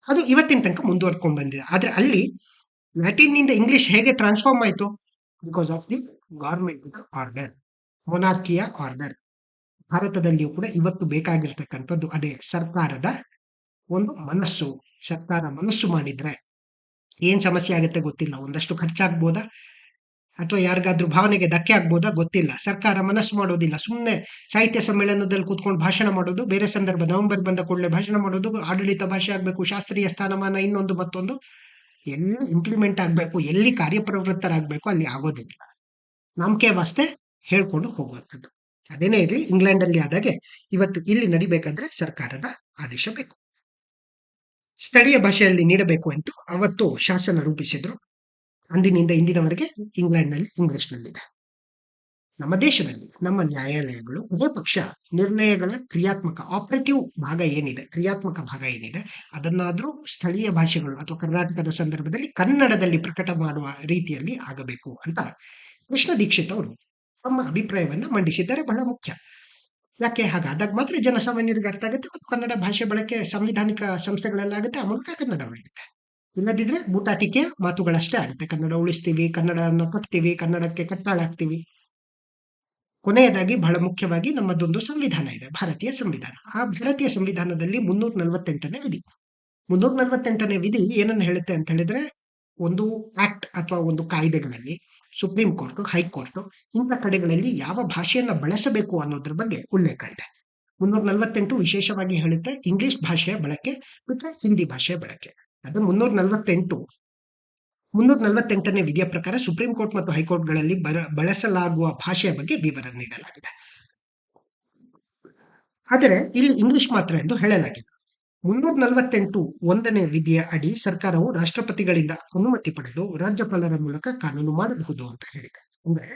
ಅದು ಇವತ್ತಿನ ತನಕ ಮುಂದುವರ್ಕೊಂಡು ಬಂದಿದೆ. ಆದ್ರೆ ಅಲ್ಲಿ ಲ್ಯಾಟಿನ್ನಿಂದ ಇಂಗ್ಲಿಷ್ ಹೇಗೆ ಟ್ರಾನ್ಸ್ಫಾರ್ಮ್ ಆಯಿತು? Because of the government order ಮೊನಾರ್ಕಿಯ order ಭಾರತದಲ್ಲಿಯೂ ಕೂಡ ಇವತ್ತು ಬೇಕಾಗಿರ್ತಕ್ಕಂಥದ್ದು ಅದೇ ಸರ್ಕಾರದ ಒಂದು ಮನಸ್ಸು. ಸರ್ಕಾರ ಮನಸ್ಸು ಮಾಡಿದ್ರೆ ಏನ್ ಸಮಸ್ಯೆ ಆಗುತ್ತೆ ಗೊತ್ತಿಲ್ಲ. ಒಂದಷ್ಟು ಖರ್ಚಾಗ್ಬೋದಾ? ಅಥವಾ ಯಾರಿಗಾದ್ರೂ ಭಾವನೆಗೆ ಧಕ್ಕೆ ಆಗ್ಬೋದಾ? ಗೊತ್ತಿಲ್ಲ. ಸರ್ಕಾರ ಮನಸ್ಸು ಮಾಡೋದಿಲ್ಲ. ಸುಮ್ಮನೆ ಸಾಹಿತ್ಯ ಸಮ್ಮೇಳನದಲ್ಲಿ ಕೂತ್ಕೊಂಡು ಭಾಷಣ ಮಾಡೋದು, ಬೇರೆ ಸಂದರ್ಭ ನವೆಂಬರ್ ಬಂದ ಕೂಡಲೇ ಭಾಷಣ ಮಾಡೋದು, ಆಡಳಿತ ಭಾಷೆ ಆಗಬೇಕು, ಶಾಸ್ತ್ರೀಯ ಸ್ಥಾನಮಾನ ಇನ್ನೊಂದು ಮತ್ತೊಂದು, ಎಲ್ಲಿ ಇಂಪ್ಲಿಮೆಂಟ್ ಆಗಬೇಕು, ಎಲ್ಲಿ ಕಾರ್ಯಪ್ರವೃತ್ತರಾಗಬೇಕು ಅಲ್ಲಿ ಆಗೋದಿಲ್ಲ. ನಂಬಿಕೆ ವಾಸ್ತೆ ಹೇಳ್ಕೊಂಡು ಹೋಗುವಂಥದ್ದು. ಅದೇನೇ ಇರಲಿ ಇಂಗ್ಲೆಂಡ್ ಅಲ್ಲಿ ಆದಾಗೆ ಇವತ್ತು ಇಲ್ಲಿ ನಡಿಬೇಕಾದ್ರೆ ಸರ್ಕಾರದ ಆದೇಶ ಬೇಕು. ಸ್ಥಳೀಯ ಭಾಷೆಯಲ್ಲಿ ನೀಡಬೇಕು ಅಂತ ಅವತ್ತು ಶಾಸನ ರೂಪಿಸಿದ್ರು. ಅಂದಿನಿಂದ ಇಂದಿನವರೆಗೆ ಇಂಗ್ಲೆಂಡ್ನಲ್ಲಿ ಇಂಗ್ಲಿಷ್ನಲ್ಲಿದೆ. ನಮ್ಮ ದೇಶದಲ್ಲಿ ನಮ್ಮ ನ್ಯಾಯಾಲಯಗಳು ಉಭಯ ಪಕ್ಷ ನಿರ್ಣಯಗಳ ಕ್ರಿಯಾತ್ಮಕ ಆಪರೇಟಿವ್ ಭಾಗ ಏನಿದೆ, ಕ್ರಿಯಾತ್ಮಕ ಭಾಗ ಏನಿದೆ, ಅದನ್ನಾದ್ರೂ ಸ್ಥಳೀಯ ಭಾಷೆಗಳು ಅಥವಾ ಕರ್ನಾಟಕದ ಸಂದರ್ಭದಲ್ಲಿ ಕನ್ನಡದಲ್ಲಿ ಪ್ರಕಟ ಮಾಡುವ ರೀತಿಯಲ್ಲಿ ಆಗಬೇಕು ಅಂತ ಕೃಷ್ಣ ದೀಕ್ಷಿತ್ ಅವರು ತಮ್ಮ ಅಭಿಪ್ರಾಯವನ್ನ ಮಂಡಿಸಿದ್ದಾರೆ, ಬಹಳ ಮುಖ್ಯ. ಯಾಕೆ ಹಾಗಾದಾಗ ಮಾತ್ರ ಜನಸಾಮಾನ್ಯರಿಗೆ ಅರ್ಥ ಆಗುತ್ತೆ ಮತ್ತು ಕನ್ನಡ ಭಾಷೆ ಬಳಕೆ ಸಂವಿಧಾನಿಕ ಸಂಸ್ಥೆಗಳಲ್ಲಾಗುತ್ತೆ ಆ ಮೂಲಕ ಕನ್ನಡ ಉಳಿಯುತ್ತೆ. ಇಲ್ಲದಿದ್ರೆ ಬೂಟಾಟಿಕೆ ಮಾತುಗಳಷ್ಟೇ ಆಗುತ್ತೆ. ಕನ್ನಡ ಉಳಿಸ್ತೀವಿ ಕನ್ನಡವನ್ನು ಕಟ್ತೀವಿ, ಕನ್ನಡಕ್ಕೆ ಕಟ್ಟಾಳಾಗ್ತೀವಿ ಕೊನೆಯದಾಗಿ ಬಹಳ ಮುಖ್ಯವಾಗಿ ನಮ್ಮದೊಂದು ಸಂವಿಧಾನ ಇದೆ, ಭಾರತೀಯ ಸಂವಿಧಾನ. ಆ ಭಾರತೀಯ ಸಂವಿಧಾನದಲ್ಲಿ ಮುನ್ನೂರ ನಲವತ್ತೆಂಟನೇ ವಿಧಿ. ಮುನ್ನೂರ ನಲವತ್ತೆಂಟನೇ ವಿಧಿ ಏನನ್ನು ಹೇಳುತ್ತೆ ಅಂತ ಹೇಳಿದ್ರೆ, ಒಂದು ಆಕ್ಟ್ ಅಥವಾ ಒಂದು ಕಾಯ್ದೆಗಳಲ್ಲಿ ಸುಪ್ರೀಂ ಕೋರ್ಟ್, ಹೈಕೋರ್ಟ್, ಇಂಥ ಕಡೆಗಳಲ್ಲಿ ಯಾವ ಭಾಷೆಯನ್ನ ಬಳಸಬೇಕು ಅನ್ನೋದ್ರ ಬಗ್ಗೆ ಉಲ್ಲೇಖ ಇದೆ. ಮುನ್ನೂರ ನಲವತ್ತೆಂಟು ವಿಶೇಷವಾಗಿ ಹೇಳುತ್ತೆ ಇಂಗ್ಲಿಷ್ ಭಾಷೆಯ ಬಳಕೆ ಮತ್ತೆ ಹಿಂದಿ ಭಾಷೆಯ ಬಳಕೆ. ಅದು ಮುನ್ನೂರ ನಲವತ್ತೆಂಟು, ಮುನ್ನೂರ ನಲವತ್ತೆಂಟನೇ ವಿಧಿಯ ಪ್ರಕಾರ ಸುಪ್ರೀಂ ಕೋರ್ಟ್ ಮತ್ತು ಹೈಕೋರ್ಟ್ಗಳಲ್ಲಿ ಬಳಸಲಾಗುವ ಭಾಷೆಯ ಬಗ್ಗೆ ವಿವರ ನೀಡಲಾಗಿದೆ. ಆದರೆ ಇಲ್ಲಿ ಇಂಗ್ಲಿಷ್ ಮಾತ್ರ ಎಂದು ಹೇಳಲಾಗಿದೆ. ಮುನ್ನೂರ ನಲವತ್ತೆಂಟು ಒಂದನೇ ವಿಧಿಯ ಅಡಿ ಸರ್ಕಾರವು ರಾಷ್ಟ್ರಪತಿಗಳಿಂದ ಅನುಮತಿ ಪಡೆದು ರಾಜ್ಯಪಾಲರ ಮೂಲಕ ಕಾನೂನು ಮಾಡಬಹುದು ಅಂತ ಹೇಳಿದೆ. ಅಂದ್ರೆ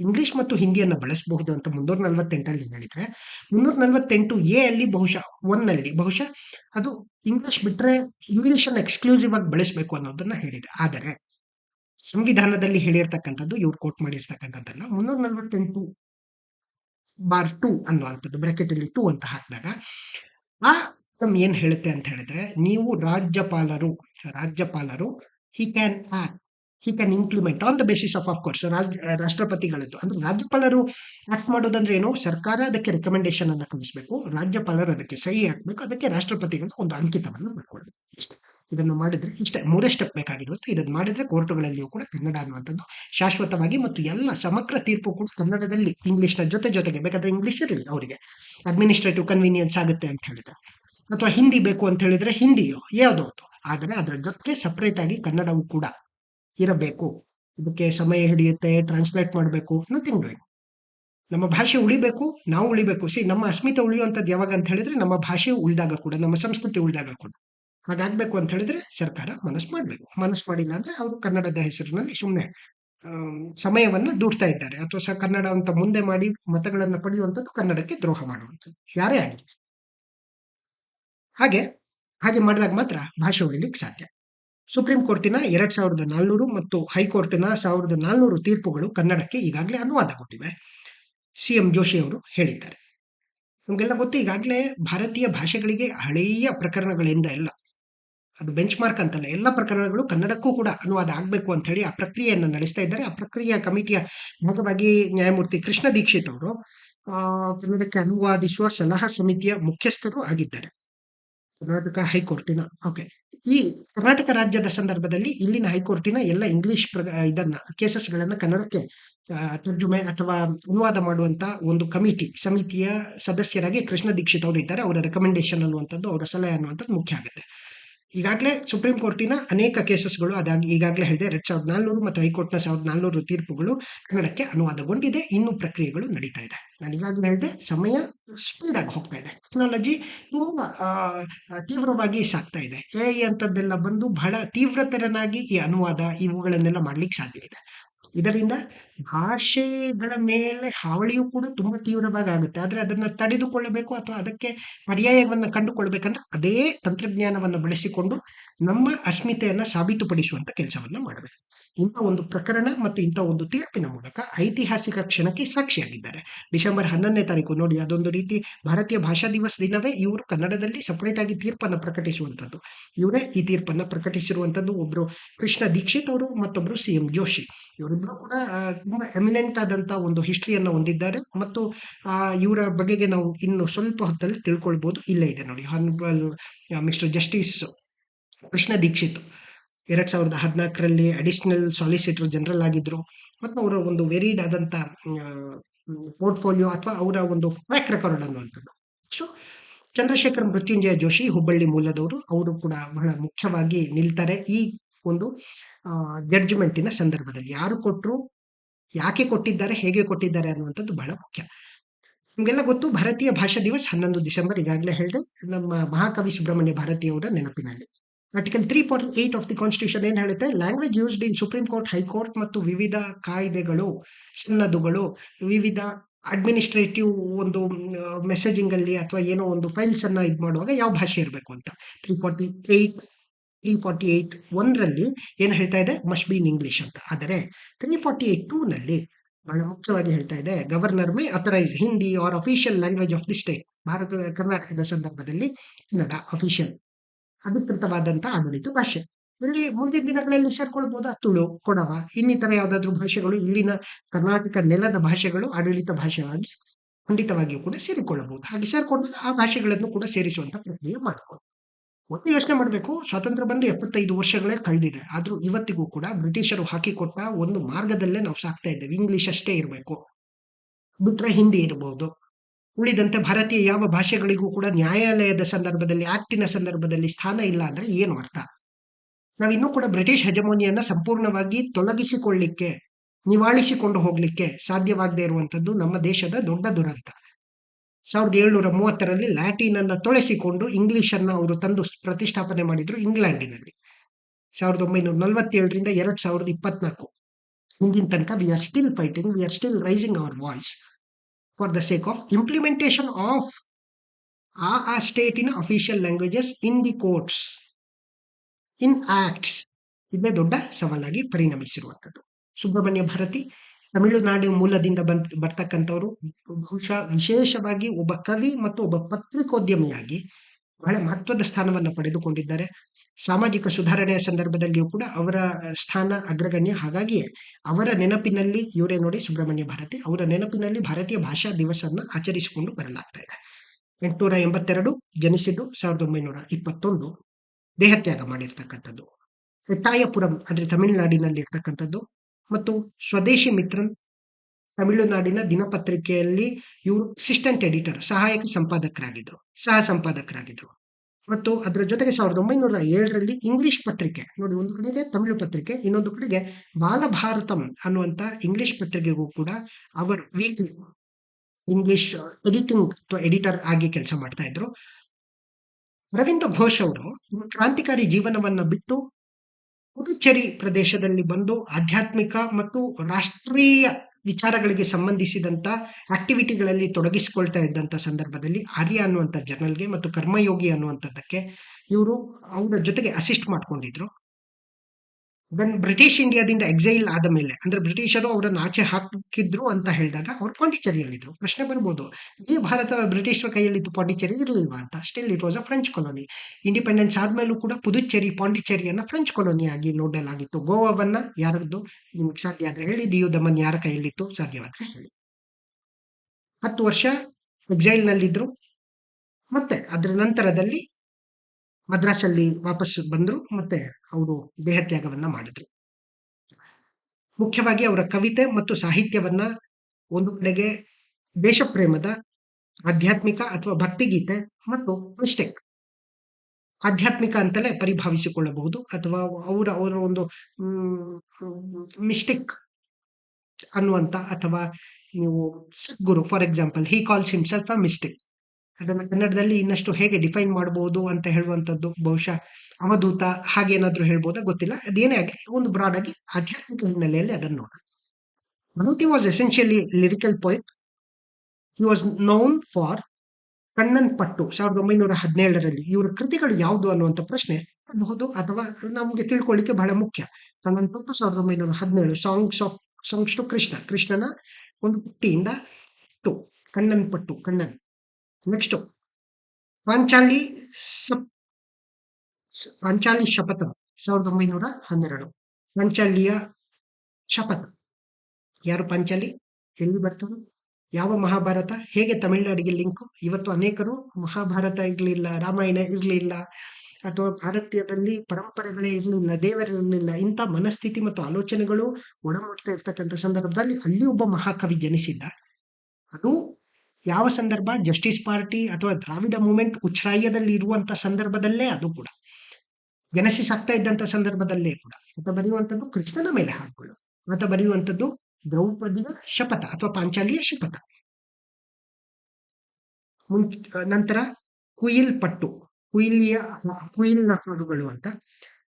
ಇಂಗ್ಲಿಷ್ ಮತ್ತು ಹಿಂದಿಯನ್ನು ಬಳಸಬಹುದು ಅಂತ ಮುನ್ನೂರ ನಲವತ್ತೆಂಟಲ್ಲಿ ಹೇಳಿದ್ರೆ ಮುನ್ನೂರ ನಲವತ್ತೆಂಟು ಎ ಅಲ್ಲಿ ಬಹುಶಃ ಒನ್ ಅಲ್ಲಿ ಬಹುಶಃ ಅದು ಇಂಗ್ಲಿಷ್ ಬಿಟ್ರೆ ಇಂಗ್ಲಿಷ್ ಅನ್ನು ಎಕ್ಸ್ಕ್ಲೂಸಿವ್ ಆಗಿ ಬಳಸಬೇಕು ಅನ್ನೋದನ್ನ ಹೇಳಿದೆ. ಆದರೆ ಸಂವಿಧಾನದಲ್ಲಿ ಹೇಳಿರ್ತಕ್ಕಂಥದ್ದು, ಇವ್ರು ಕೋಟ್ ಮಾಡಿರ್ತಕ್ಕಂಥದ್ದಲ್ಲ ಮುನ್ನೂರ ನಲವತ್ತೆಂಟು ಬಾರ್ ಟು ಅನ್ನುವಂಥದ್ದು ಬ್ರಾಕೆಟ್ ಅಲ್ಲಿ ಟು ಅಂತ ಹಾಕಿದಾಗ, ಆ ಏನ್ ಹೇಳುತ್ತೆ ಅಂತ ಹೇಳಿದ್ರೆ, ನೀವು ರಾಜ್ಯಪಾಲರು ರಾಜ್ಯಪಾಲರು he can act he can implement on the basis of of course ರಾಷ್ಟ್ರಪತಿಗಳದ್ದು. ಅಂದ್ರೆ ರಾಜ್ಯಪಾಲರು ಆಕ್ಟ್ ಮಾಡೋದಂದ್ರೆ ಏನು? ಸರ್ಕಾರ ಅದಕ್ಕೆ ರೆಕಮೆಂಡೇಶನ್ ಅನ್ನ ಕಳಿಸ್ಬೇಕು, ರಾಜ್ಯಪಾಲರು ಅದಕ್ಕೆ ಸಹಿ ಹಾಕ್ಬೇಕು, ಅದಕ್ಕೆ ರಾಷ್ಟ್ರಪತಿಗಳು ಒಂದು ಅಂಕಿತವನ್ನು ಮಾಡ್ಕೊಳ್ಬೇಕು. ಇಷ್ಟೇ. ಇದನ್ನು ಮಾಡಿದ್ರೆ ಇಷ್ಟೇ. ಮೂರೇ ಸ್ಟೆಪ್ ಬೇಕಾಗಿರುತ್ತೆ. ಇದನ್ನು ಮಾಡಿದ್ರೆ ಕೋರ್ಟ್ಗಳಲ್ಲಿಯೂ ಕೂಡ ಕನ್ನಡ ಅನ್ನುವಂಥದ್ದು ಶಾಶ್ವತವಾಗಿ ಮತ್ತು ಎಲ್ಲ ಸಮಗ್ರ ತೀರ್ಪು ಕೂಡ ಕನ್ನಡದಲ್ಲಿ ಇಂಗ್ಲಿಷ್ನ ಜೊತೆ ಜೊತೆಗೆ ಬೇಕಾದ್ರೆ ಇಂಗ್ಲಿಷ್ ಇರಲಿ ಅವರಿಗೆ. ಅಡ್ಮಿನಿಸ್ಟ್ರೇಟಿವ್ ಕನ್ವೀನಿಯನ್ಸ್ ಆಗುತ್ತೆ ಅಂತ ಹೇಳಿದ್ರೆ. ಅಥವಾ ಹಿಂದಿ ಬೇಕು ಅಂತ ಹೇಳಿದ್ರೆ ಹಿಂದಿಯೋ, ಯಾವುದೋ ಆದರೆ ಅದರ ಜೊತೆಗೆ ಸಪ್ರೇಟ್ ಆಗಿ ಕನ್ನಡವು ಕೂಡ ಇರಬೇಕು. ಇದಕ್ಕೆ ಸಮಯ ಹಿಡಿಯುತ್ತೆ ಟ್ರಾನ್ಸ್ಲೇಟ್ ಮಾಡಬೇಕು ನಥಿಂಗ್ ಡೂಯಿಂಗ್ ನಮ್ಮ ಭಾಷೆ ಉಳಿಬೇಕು, ನಾವು ಉಳಿಬೇಕು. ಸಿ ನಮ್ಮ ಅಸ್ಮಿತೆ ಉಳಿಯುವಂಥದ್ದು ಯಾವಾಗ ಅಂತ ಹೇಳಿದ್ರೆ ನಮ್ಮ ಭಾಷೆ ಉಳಿದಾಗ ಕೂಡ, ನಮ್ಮ ಸಂಸ್ಕೃತಿ ಉಳಿದಾಗ ಕೂಡ. ಹಾಗಾಗಬೇಕು ಅಂತ ಹೇಳಿದ್ರೆ ಸರ್ಕಾರ ಮನಸ್ಸು ಮಾಡಬೇಕು. ಮನಸ್ಸು ಮಾಡಿಲ್ಲ ಅಂದ್ರೆ ಅವರು ಕನ್ನಡದ ಹೆಸರಿನಲ್ಲಿ ಸುಮ್ಮನೆ ಸಮಯವನ್ನು ದೂಡ್ತಾ ಇದ್ದಾರೆ. ಅಥವಾ ಕನ್ನಡ ಅಂತ ಮುಂದೆ ಮಾಡಿ ಮತಗಳನ್ನು ಪಡೆಯುವಂಥದ್ದು ಕನ್ನಡಕ್ಕೆ ದ್ರೋಹ ಮಾಡುವಂಥದ್ದು. ಯಾರೇ ಆಗಲಿ. ಹಾಗೆ ಹಾಗೆ ಮಾಡಿದಾಗ ಮಾತ್ರ ಭಾಷೆ ಉಳಿಲಿಕ್ಕೆ ಸಾಧ್ಯ. ಸುಪ್ರೀಂ ಕೋರ್ಟಿನ ಎರಡ್ ಸಾವಿರದ ನಾಲ್ನೂರು ಮತ್ತು ಹೈಕೋರ್ಟಿನ ಸಾವಿರದ ನಾಲ್ನೂರು ತೀರ್ಪುಗಳು ಕನ್ನಡಕ್ಕೆ ಈಗಾಗಲೇ ಅನುವಾದಗೊಂಡಿವೆ ಸಿಎಂ ಜೋಶಿ ಅವರು ಹೇಳಿದ್ದಾರೆ. ನಮಗೆಲ್ಲ ಗೊತ್ತು, ಈಗಾಗಲೇ ಭಾರತೀಯ ಭಾಷೆಗಳಿಗೆ ಹಳೆಯ ಪ್ರಕರಣಗಳಿಂದ ಎಲ್ಲ, ಅದು ಬೆಂಚ್ ಮಾರ್ಕ್ ಅಂತಲ್ಲ, ಎಲ್ಲ ಪ್ರಕರಣಗಳು ಕನ್ನಡಕ್ಕೂ ಕೂಡ ಅನುವಾದ ಆಗಬೇಕು ಅಂತ ಹೇಳಿ ಆ ಪ್ರಕ್ರಿಯೆಯನ್ನು ನಡೆಸ್ತಾ ಇದ್ದಾರೆ. ಆ ಪ್ರಕ್ರಿಯೆ ಕಮಿಟಿಯ ಭಾಗವಾಗಿ ನ್ಯಾಯಮೂರ್ತಿ ಕೃಷ್ಣ ದೀಕ್ಷಿತ್ ಅವರು ಕನ್ನಡಕ್ಕೆ ಅನುವಾದಿಸುವ ಸಲಹಾ ಸಮಿತಿಯ ಮುಖ್ಯಸ್ಥರು ಆಗಿದ್ದಾರೆ. ಕರ್ನಾಟಕ ಹೈಕೋರ್ಟಿನ ಓಕೆ ಈ ಕರ್ನಾಟಕ ರಾಜ್ಯದ ಸಂದರ್ಭದಲ್ಲಿ ಇಲ್ಲಿನ ಹೈಕೋರ್ಟಿನ ಎಲ್ಲ ಇಂಗ್ಲಿಷ್ ಇದನ್ನ ಕೇಸಸ್ಗಳನ್ನ ಕನ್ನಡಕ್ಕೆ ತರ್ಜುಮೆ ಅಥವಾ ಅನುವಾದ ಮಾಡುವಂತ ಒಂದು ಕಮಿಟಿ, ಸಮಿತಿಯ ಸದಸ್ಯರಾಗಿ ಕೃಷ್ಣ ದೀಕ್ಷಿತ್ ಅವರು ಇದ್ದಾರೆ ಅವರ ರೆಕಮೆಂಡೇಶನ್ ಅನ್ನುವಂಥದ್ದು, ಅವರ ಸಲಹೆ ಅನ್ನುವಂಥದ್ದು ಮುಖ್ಯ ಆಗುತ್ತೆ. ಈಗಾಗಲೇ ಸುಪ್ರೀಂ ಕೋರ್ಟಿನ ಅನೇಕ ಕೇಸಸ್ಗಳು, ಅದಾಗಿ ಈಗಾಗಲೇ ಹೇಳಿದೆ ಎರಡು ಸಾವಿರದ ನಾಲ್ನೂರು ಮತ್ತು ಹೈಕೋರ್ಟ್ನ ಸಾವಿರದ ನಾಲ್ನೂರು ತೀರ್ಪುಗಳು ಕನ್ನಡಕ್ಕೆ ಅನುವಾದಗೊಂಡಿದೆ. ಇನ್ನು ಪ್ರಕ್ರಿಯೆಗಳು ನಡೀತಾ ಇದೆ. ನಾನು ಈಗಾಗಲೇ ಹೇಳಿದೆ, ಸಮಯ ಸ್ಪೀಡಾಗಿ ಹೋಗ್ತಾ ಇದೆ. ಟೆಕ್ನಾಲಜಿ ತುಂಬಾ ತೀವ್ರವಾಗಿ ಸಾಗ್ತಾ ಇದೆ. ಎ ಅಂತದ್ದೆಲ್ಲ ಬಂದು ಬಹಳ ತೀವ್ರತರನಾಗಿ ಈ ಅನುವಾದ ಇವುಗಳನ್ನೆಲ್ಲ ಮಾಡ್ಲಿಕ್ಕೆ ಸಾಧ್ಯ ಇದೆ ಇದರಿಂದ ಭಾಷೆಗಳ ಮೇಲೆ ಹಾವಳಿಯು ಕೂಡ ತುಂಬಾ ತೀವ್ರವಾಗಿ ಆಗುತ್ತೆ. ಆದ್ರೆ ಅದನ್ನ ತಡೆದುಕೊಳ್ಳಬೇಕು ಅಥವಾ ಅದಕ್ಕೆ ಪರ್ಯಾಯವನ್ನು ಕಂಡುಕೊಳ್ಬೇಕಂದ್ರೆ ಅದೇ ತಂತ್ರಜ್ಞಾನವನ್ನು ಬಳಸಿಕೊಂಡು ನಮ್ಮ ಅಸ್ಮಿತೆಯನ್ನ ಸಾಬೀತುಪಡಿಸುವಂತ ಕೆಲಸವನ್ನ ಮಾಡಬೇಕು. ಇಂಥ ಒಂದು ಪ್ರಕರಣ ಮತ್ತು ಇಂಥ ಒಂದು ತೀರ್ಪಿನ ಮೂಲಕ ಐತಿಹಾಸಿಕ ಕ್ಷಣಕ್ಕೆ ಸಾಕ್ಷಿಯಾಗಿದ್ದಾರೆ. ಡಿಸೆಂಬರ್ ಹನ್ನೊಂದನೇ ತಾರೀಕು ನೋಡಿ, ಅದೊಂದು ರೀತಿ ಭಾರತೀಯ ಭಾಷಾ ದಿವಸ ದಿನವೇ ಇವರು ಕನ್ನಡದಲ್ಲಿ ಸಪರೇಟ್ ಆಗಿ ತೀರ್ಪನ್ನು ಪ್ರಕಟಿಸುವಂಥದ್ದು. ಇವರೇ ಈ ತೀರ್ಪನ್ನು ಪ್ರಕಟಿಸಿರುವಂಥದ್ದು ಒಬ್ರು ಕೃಷ್ಣ ದೀಕ್ಷಿತ್ ಅವರು, ಮತ್ತೊಬ್ರು ಸಿ ಎಂ ಜೋಶಿ. ಇವರಿಬ್ರು ಕೂಡ ತುಂಬಾ ಎಮಿನೆಂಟ್ ಆದಂತ ಒಂದು ಹಿಸ್ಟ್ರಿಯನ್ನು ಹೊಂದಿದ್ದಾರೆ. ಮತ್ತು ಆ, ಇವರ ಬಗೆಗೆ ನಾವು ಇನ್ನು ಸ್ವಲ್ಪ ಹೊತ್ತಲ್ಲಿ ತಿಳ್ಕೊಳ್ಬಹುದು ಇಲ್ಲೇ ಇದೆ ನೋಡಿ. Honourable mister justice Krishna Dixit ಎರಡ್ ಸಾವಿರದ ಹದಿನಾಲ್ಕರಲ್ಲಿ ಅಡಿಷನಲ್ ಸಾಲಿಸಿಟರ್ ಜನರಲ್ ಆಗಿದ್ರು. ಮತ್ತು ಅವರ ಒಂದು ವೆರಿಡ್ ಆದಂತ ಪೋರ್ಟ್ಫೋಲಿಯೋ ಅಥವಾ ಅವರ ಒಂದು ಟ್ರ್ಯಾಕ್ ರೆಕಾರ್ಡ್ ಅನ್ನುವಂಥದ್ದು. ಸೊ ಚಂದ್ರಶೇಖರ್ ಮೃತ್ಯುಂಜಯ ಜೋಶಿ ಹುಬ್ಬಳ್ಳಿ ಮೂಲದವರು ಅವರು ಕೂಡ ಬಹಳ ಮುಖ್ಯವಾಗಿ ನಿಲ್ತಾರೆ ಈ ಒಂದು ಜಡ್ಜ್ಮೆಂಟಿನ ಸಂದರ್ಭದಲ್ಲಿ. ಯಾರು ಕೊಟ್ಟರು ಯಾಕೆ ಕೊಟ್ಟಿದ್ದಾರೆ, ಹೇಗೆ ಕೊಟ್ಟಿದ್ದಾರೆ ಅನ್ನುವಂಥದ್ದು ಬಹಳ ಮುಖ್ಯ. ನಿಮಗೆಲ್ಲ ಗೊತ್ತು, ಭಾರತೀಯ ಭಾಷಾ ದಿವಸ್ ಹನ್ನೊಂದು ಡಿಸೆಂಬರ್, ಈಗಾಗಲೇ ಹೇಳಿದೆ, ನಮ್ಮ ಮಹಾಕವಿ ಸುಬ್ರಹ್ಮಣ್ಯ ಭಾರತೀಯವರ ನೆನಪಿನಲ್ಲಿ. Article three four eight of the constitution ಏನ್ ಹೇಳುತ್ತೆ? Language used in supreme court high court ಮತ್ತು ವಿವಿಧ ಕಾಯ್ದೆಗಳು ಸನ್ನದುಗಳು ವಿವಿಧ ಅಡ್ಮಿನಿಸ್ಟ್ರೇಟಿವ್ ಒಂದು ಮೆಸೇಜಿಂಗ್ ಅಲ್ಲಿ ಅಥವಾ ಏನೋ ಒಂದು ಫೈಲ್ಸ್ ಅನ್ನ ಇದು ಮಾಡುವಾಗ ಯಾವ ಭಾಷೆ ಇರಬೇಕು ಅಂತ. Three forty eight three forty eight ಒಂದರಲ್ಲಿ ಏನು ಹೇಳ್ತಾ ಇದೆ? ಮಸ್ಟ್ ಇನ್ ಇಂಗ್ಲಿಷ್ ಅಂತ. ಆದರೆ ತ್ರೀ ಫಾರ್ಟಿ ಏಟ್ ಟೂ ನಲ್ಲಿ ಬಹಳ ಮುಖ್ಯವಾಗಿ ಹೇಳ್ತಾ ಇದೆ governor may authorise Hindi or official language of the state ಭಾರತದ, ಕರ್ನಾಟಕದ ಸಂದರ್ಭದಲ್ಲಿ ಕನ್ನಡ ಅಫಿಷಿಯಲ್ ಅಧಿಕೃತವಾದಂತಹ ಆಡಳಿತ ಭಾಷೆ. ಇಲ್ಲಿ ಮುಂದಿನ ದಿನಗಳಲ್ಲಿ ಸೇರ್ಕೊಳ್ಬಹುದಾ ತುಳು, ಕೊಡವ, ಇನ್ನಿತರ ಯಾವುದಾದ್ರೂ ಭಾಷೆಗಳು ಇಲ್ಲಿನ ಕರ್ನಾಟಕ ನೆಲದ ಭಾಷೆಗಳು ಆಡಳಿತ ಭಾಷೆಯಾಗಿ ಖಂಡಿತವಾಗಿಯೂ ಕೂಡ ಸೇರಿಕೊಳ್ಳಬಹುದು. ಹಾಗೆ ಸೇರ್ಕೊಂಡು ಆ ಭಾಷೆಗಳನ್ನು ಕೂಡ ಸೇರಿಸುವಂತ ಪ್ರಕ್ರಿಯೆ ಮಾಡ್ಕೊಂಡು ಒಂದು ಯೋಚನೆ ಮಾಡಬೇಕು, ಸ್ವಾತಂತ್ರ್ಯ ಬಂದು ಎಪ್ಪತ್ತೈದು ವರ್ಷಗಳೇ ಕಳೆದಿದೆ. ಆದ್ರೂ ಇವತ್ತಿಗೂ ಕೂಡ ಬ್ರಿಟಿಷರು ಹಾಕಿಕೊಟ್ಟ ಒಂದು ಮಾರ್ಗದಲ್ಲೇ ನಾವು ಸಾಕ್ತಾ ಇದ್ದೇವೆ. ಇಂಗ್ಲಿಷ್ ಅಷ್ಟೇ ಇರಬೇಕು. ಬಿಟ್ರೆ ಹಿಂದಿ ಇರಬಹುದು ಉಳಿದಂತೆ ಭಾರತೀಯ ಯಾವ ಭಾಷೆಗಳಿಗೂ ಕೂಡ ನ್ಯಾಯಾಲಯದ ಸಂದರ್ಭದಲ್ಲಿ, ಆಕ್ಟಿನ ಸಂದರ್ಭದಲ್ಲಿ ಸ್ಥಾನ ಇಲ್ಲ ಅಂದ್ರೆ ಏನು ಅರ್ಥ? ನಾವಿನ್ನೂ ಕೂಡ ಬ್ರಿಟಿಷ್ ಹೆಜಮೋನಿಯನ್ನ ಸಂಪೂರ್ಣವಾಗಿ ತೊಲಗಿಸಿಕೊಳ್ಳಿಕ್ಕೆ, ನಿವಾಳಿಸಿಕೊಂಡು ಹೋಗ್ಲಿಕ್ಕೆ ಸಾಧ್ಯವಾಗದೇ ಇರುವಂತದ್ದು ನಮ್ಮ ದೇಶದ ದೊಡ್ಡ ದುರಂತ. ಸಾವಿರದ ಏಳ್ನೂರ ಮೂವತ್ತರಲ್ಲಿ ಲ್ಯಾಟಿನ್ ಅನ್ನ ತೊಳೆಸಿಕೊಂಡು ಇಂಗ್ಲಿಷ್ ಅನ್ನ ಅವರು ತಂದು ಪ್ರತಿಷ್ಠಾಪನೆ ಮಾಡಿದ್ರು ಇಂಗ್ಲೆಂಡಿನಲ್ಲಿ. ಸಾವಿರದ ಒಂಬೈನೂರ ನಲವತ್ತೇಳರಿಂದ ಎರಡು ಸಾವಿರದ ಇಪ್ಪತ್ನಾಲ್ಕು. ಹಿಂದಿನ ತನಕ we are still fighting we are still raising our voice for the sake of implementation of ಆ ಆ ಸ್ಟೇಟಿನ official languages in the courts in acts ಇದೇ ದೊಡ್ಡ ಸವಾಲಾಗಿ ಪರಿಣಮಿಸಿರುವಂಥದ್ದು. ಸುಬ್ರಹ್ಮಣ್ಯ ಭಾರತಿ ತಮಿಳುನಾಡು ಮೂಲದಿಂದ ಬಂದ್, ಬರ್ತಕ್ಕಂಥವ್ರು, ಬಹುಶಃ ವಿಶೇಷವಾಗಿ ಒಬ್ಬ ಕವಿ ಮತ್ತು ಒಬ್ಬ ಪತ್ರಿಕೋದ್ಯಮಿಯಾಗಿ ಬಹಳ ಮಹತ್ವದ ಸ್ಥಾನವನ್ನು ಪಡೆದುಕೊಂಡಿದ್ದಾರೆ. ಸಾಮಾಜಿಕ ಸುಧಾರಣೆಯ ಸಂದರ್ಭದಲ್ಲಿಯೂ ಕೂಡ ಅವರ ಸ್ಥಾನ, ಅಗ್ರಗಣ್ಯ ಹಾಗಾಗಿಯೇ ಅವರ ನೆನಪಿನಲ್ಲಿ ಇವರೇ ನೋಡಿ ಸುಬ್ರಹ್ಮಣ್ಯ ಭಾರತಿ, ಅವರ ನೆನಪಿನಲ್ಲಿ ಭಾರತೀಯ ಭಾಷಾ ದಿವಸನ್ನ ಆಚರಿಸಿಕೊಂಡು ಬರಲಾಗ್ತಾ ಇದೆ. ಎಂಟುನೂರ ಎಂಬತ್ತೆರಡು, ಜನಿಸಿದ್ದು ಸಾವಿರದ ಒಂಬೈನೂರ ಇಪ್ಪತ್ತೊಂದು, ದೇಹತ್ಯಾಗ ಮಾಡಿರ್ತಕ್ಕಂಥದ್ದು. ತಾಯಪುರಂ ಅಂದ್ರೆ ತಮಿಳುನಾಡಿನಲ್ಲಿ ಇರ್ತಕ್ಕಂಥದ್ದು ಮತ್ತು ಸ್ವದೇಶಿ ಮಿತ್ರನ್ ತಮಿಳುನಾಡಿನ ದಿನಪತ್ರಿಕೆಯಲ್ಲಿ ಇವರು ಅಸಿಸ್ಟೆಂಟ್ ಎಡಿಟರ್ ಸಹಾಯಕ ಸಂಪಾದಕರಾಗಿದ್ದರು ಸಹ ಸಂಪಾದಕರಾಗಿದ್ದರು ಮತ್ತು ಅದರ ಜೊತೆಗೆ ಸಾವಿರದ ಒಂಬೈನೂರ ಏಳರಲ್ಲಿ ಇಂಗ್ಲಿಷ್ ಪತ್ರಿಕೆ, ನೋಡಿ ಒಂದು ಕಡೆಗೆ ತಮಿಳು ಪತ್ರಿಕೆ, ಇನ್ನೊಂದು ಕಡೆಗೆ ಬಾಲಭಾರತಂ ಅನ್ನುವಂತ ಇಂಗ್ಲಿಷ್ ಪತ್ರಿಕೆಗೂ ಕೂಡ ಅವರು ವೀಕ್ಲಿ ಇಂಗ್ಲಿಷ್ ಎಡಿಟಿಂಗ್ ಅಥವಾ ಎಡಿಟರ್ ಆಗಿ ಕೆಲಸ ಮಾಡ್ತಾ ಇದ್ರು. ರವೀಂದ್ರ ಘೋಷ್ ಅವರು ಕ್ರಾಂತಿಕಾರಿ ಜೀವನವನ್ನ ಬಿಟ್ಟು ಪುದುಚೇರಿ ಪ್ರದೇಶದಲ್ಲಿ ಬಂದು ಆಧ್ಯಾತ್ಮಿಕ ಮತ್ತು ರಾಷ್ಟ್ರೀಯ ವಿಚಾರಗಳಿಗೆ ಸಂಬಂಧಿಸಿದಂತ ಆಕ್ಟಿವಿಟಿಗಳಲ್ಲಿ ತೊಡಗಿಸಿಕೊಳ್ತಾ ಇದ್ದಂತ ಸಂದರ್ಭದಲ್ಲಿ ಆರ್ಯ ಅನ್ನುವಂಥ ಜರ್ನಲ್ಗೆ ಮತ್ತು ಕರ್ಮಯೋಗಿ ಅನ್ನುವಂಥದ್ದಕ್ಕೆ ಇವರು ಅವರ ಜೊತೆಗೆ ಅಸಿಸ್ಟ್ ಮಾಡ್ಕೊಂಡಿದ್ರು. ದೆನ್ ಬ್ರಿಟಿಷ್ ಇಂಡಿಯಾದಿಂದ ಎಕ್ಸೈಲ್ ಆದ ಮೇಲೆ, ಅಂದ್ರೆ ಬ್ರಿಟಿಷರು ಅವರನ್ನು ಆಚೆ ಹಾಕಿದ್ರು ಅಂತ ಹೇಳಿದಾಗ ಅವ್ರು ಪಾಂಡಿಚೇರಿಯಲ್ಲಿದ್ರು. ಪ್ರಶ್ನೆ ಬರ್ಬೋದು, ಈ ಭಾರತ ಬ್ರಿಟಿಷರ ಕೈಯಲ್ಲಿತ್ತು ಪಾಂಡಿಚೇರಿ ಇರಲಿಲ್ವಾ ಅಂತ? Still it was a French colony independence ಆದ್ಮೇಲೂ ಕೂಡ ಪುದುಚೇರಿ ಪಾಂಡಿಚೇರಿಯನ್ನ ಫ್ರೆಂಚ್ ಕಾಲೋನಿ ಆಗಿ ನೋಡಲಾಗಿತ್ತು. ಗೋವಾವನ್ನ ಯಾರದ್ದು ನಿಮ್ಗೆ ಸಾಧ್ಯ ಆದ್ರೆ ಹೇಳಿ ಡಿಯು ದಮನ್ ಯಾರ ಕೈಯಲ್ಲಿತ್ತು? ಸಾಧ್ಯವಾದ್ರೆ ಹೇಳಿ. ಹತ್ತು ವರ್ಷ ಎಕ್ಸೈಲ್ ನಲ್ಲಿದ್ರು. ಮತ್ತೆ ಅದರ ನಂತರದಲ್ಲಿ ಮದ್ರಾಸಲ್ಲಿ ವಾಪಸ್ ಬಂದ್ರು ಮತ್ತೆ ಅವರು ದೇಹತ್ಯಾಗವನ್ನ ಮಾಡಿದ್ರು. ಮುಖ್ಯವಾಗಿ ಅವರ ಕವಿತೆ ಮತ್ತು ಸಾಹಿತ್ಯವನ್ನ ಒಂದು ಕಡೆಗೆ ದೇಶಪ್ರೇಮದ ಆಧ್ಯಾತ್ಮಿಕ ಅಥವಾ ಭಕ್ತಿಗೀತೆ ಮತ್ತು ಮಿಸ್ಟೇಕ್ ಆಧ್ಯಾತ್ಮಿಕ ಅಂತಲೇ ಪರಿಭಾವಿಸಿಕೊಳ್ಳಬಹುದು ಅಥವಾ ಅವರ ಅವರ ಒಂದು ಮಿಸ್ಟೇಕ್ ಅನ್ನುವಂತ ಅಥವಾ ನೀವು Sadhguru, for example he calls himself a mistake. ಅದನ್ನ ಕನ್ನಡದಲ್ಲಿ ಇನ್ನಷ್ಟು ಹೇಗೆ ಡಿಫೈನ್ ಮಾಡಬಹುದು ಅಂತ ಹೇಳುವಂತದ್ದು ಬಹುಶಃ ಅವಧೂತ ಹಾಗೇನಾದ್ರೂ ಹೇಳ್ಬೋದಾ? ಗೊತ್ತಿಲ್ಲ. ಅದೇನೇ ಆಗಲಿ, ಒಂದು ಬ್ರಾಡ್ ಆಗಿ ಆಧ್ಯಾತ್ಮಿಕ ಹಿನ್ನೆಲೆಯಲ್ಲಿ ಅದನ್ನು ನೋಡೋಣ. ಮನೋತಿ was essentially lyrical poet he was known for Kannan Pattu ಸಾವಿರದ ಒಂಬೈನೂರ ಹದಿನೇಳರಲ್ಲಿ ಇವರ ಕೃತಿಗಳು ಯಾವುದು ಅನ್ನುವಂಥ ಪ್ರಶ್ನೆ ಬಹುದು ಅಥವಾ ನಮಗೆ ತಿಳ್ಕೊಳ್ಳಿಕ್ಕೆ ಬಹಳ ಮುಖ್ಯ. ಕಣ್ಣನ್ ಪಟ್ಟು ಸಾವಿರದ ಒಂಬೈನೂರ ಹದಿನೇಳು songs of songs to Krishna ಕೃಷ್ಣನ ಒಂದು ಪುಟ್ಟಿಯಿಂದ ಟು ಕಣ್ಣನ್ ಪಟ್ಟು, ಕಣ್ಣನ್. ನೆಕ್ಸ್ಟ್ ಪಾಂಚಾಲಿ ಸಪ್, ಪಾಂಚಾಲಿ ಶಪಥ, ಸಾವಿರದ ಒಂಬೈನೂರ ಹನ್ನೆರಡು. ಪಾಂಚಾಲಿಯ ಶಪಥ. ಯಾರು ಪಾಂಚಾಲಿ? ಎಲ್ಲಿ ಬರ್ತಾರೆ ಯಾವ ಮಹಾಭಾರತ? ಹೇಗೆ ತಮಿಳುನಾಡಿಗೆ ಲಿಂಕ್ ಇವತ್ತು ಅನೇಕರು ಮಹಾಭಾರತ ಇರಲಿಲ್ಲ, ರಾಮಾಯಣ ಇರಲಿಲ್ಲ, ಅಥವಾ ಭಾರತೀಯದಲ್ಲಿ ಪರಂಪರೆಗಳೇ ಇರಲಿಲ್ಲ ದೇವರಿರಲಿಲ್ಲ ಇಂಥ ಮನಸ್ಥಿತಿ ಮತ್ತು ಆಲೋಚನೆಗಳು ಒಡಮುಟ್ತಾ ಇರ್ತಕ್ಕಂಥ ಸಂದರ್ಭದಲ್ಲಿ ಅಲ್ಲಿ ಒಬ್ಬ ಮಹಾಕವಿ ಜನಿಸಿದ್ದ. ಅದು ಯಾವ ಸಂದರ್ಭ ಜಸ್ಟಿಸ್ ಪಾರ್ಟಿ ಅಥವಾ ದ್ರಾವಿಡ ಮೂವ್ಮೆಂಟ್ ಉಚ್ಛ್ರಾಯದಲ್ಲಿ ಇರುವಂತ ಸಂದರ್ಭದಲ್ಲೇ ಅದು ಕೂಡ. ಜನಸಿಸ್ ಆಗ್ತಾ ಇದ್ದಂತ ಸಂದರ್ಭದಲ್ಲೇ ಕೂಡ. ಆತ ಬರೆಯುವಂಥದ್ದು ಕೃಷ್ಣನ ಮೇಲೆ ಹಾಡುಗಳು ಆತ ಬರೆಯುವಂಥದ್ದು ದ್ರೌಪದಿಯ ಶಪಥ ಅಥವಾ ಪಾಂಚಾಲಿಯ ಶಪಥ. ಮುಂ ನಂತರ ಕುಯಿಲ್ ಪಟ್ಟು ಕುಯಿಲಿಯ, ಕುಯಿಲ್ನ ಹಾಡುಗಳು ಅಂತ.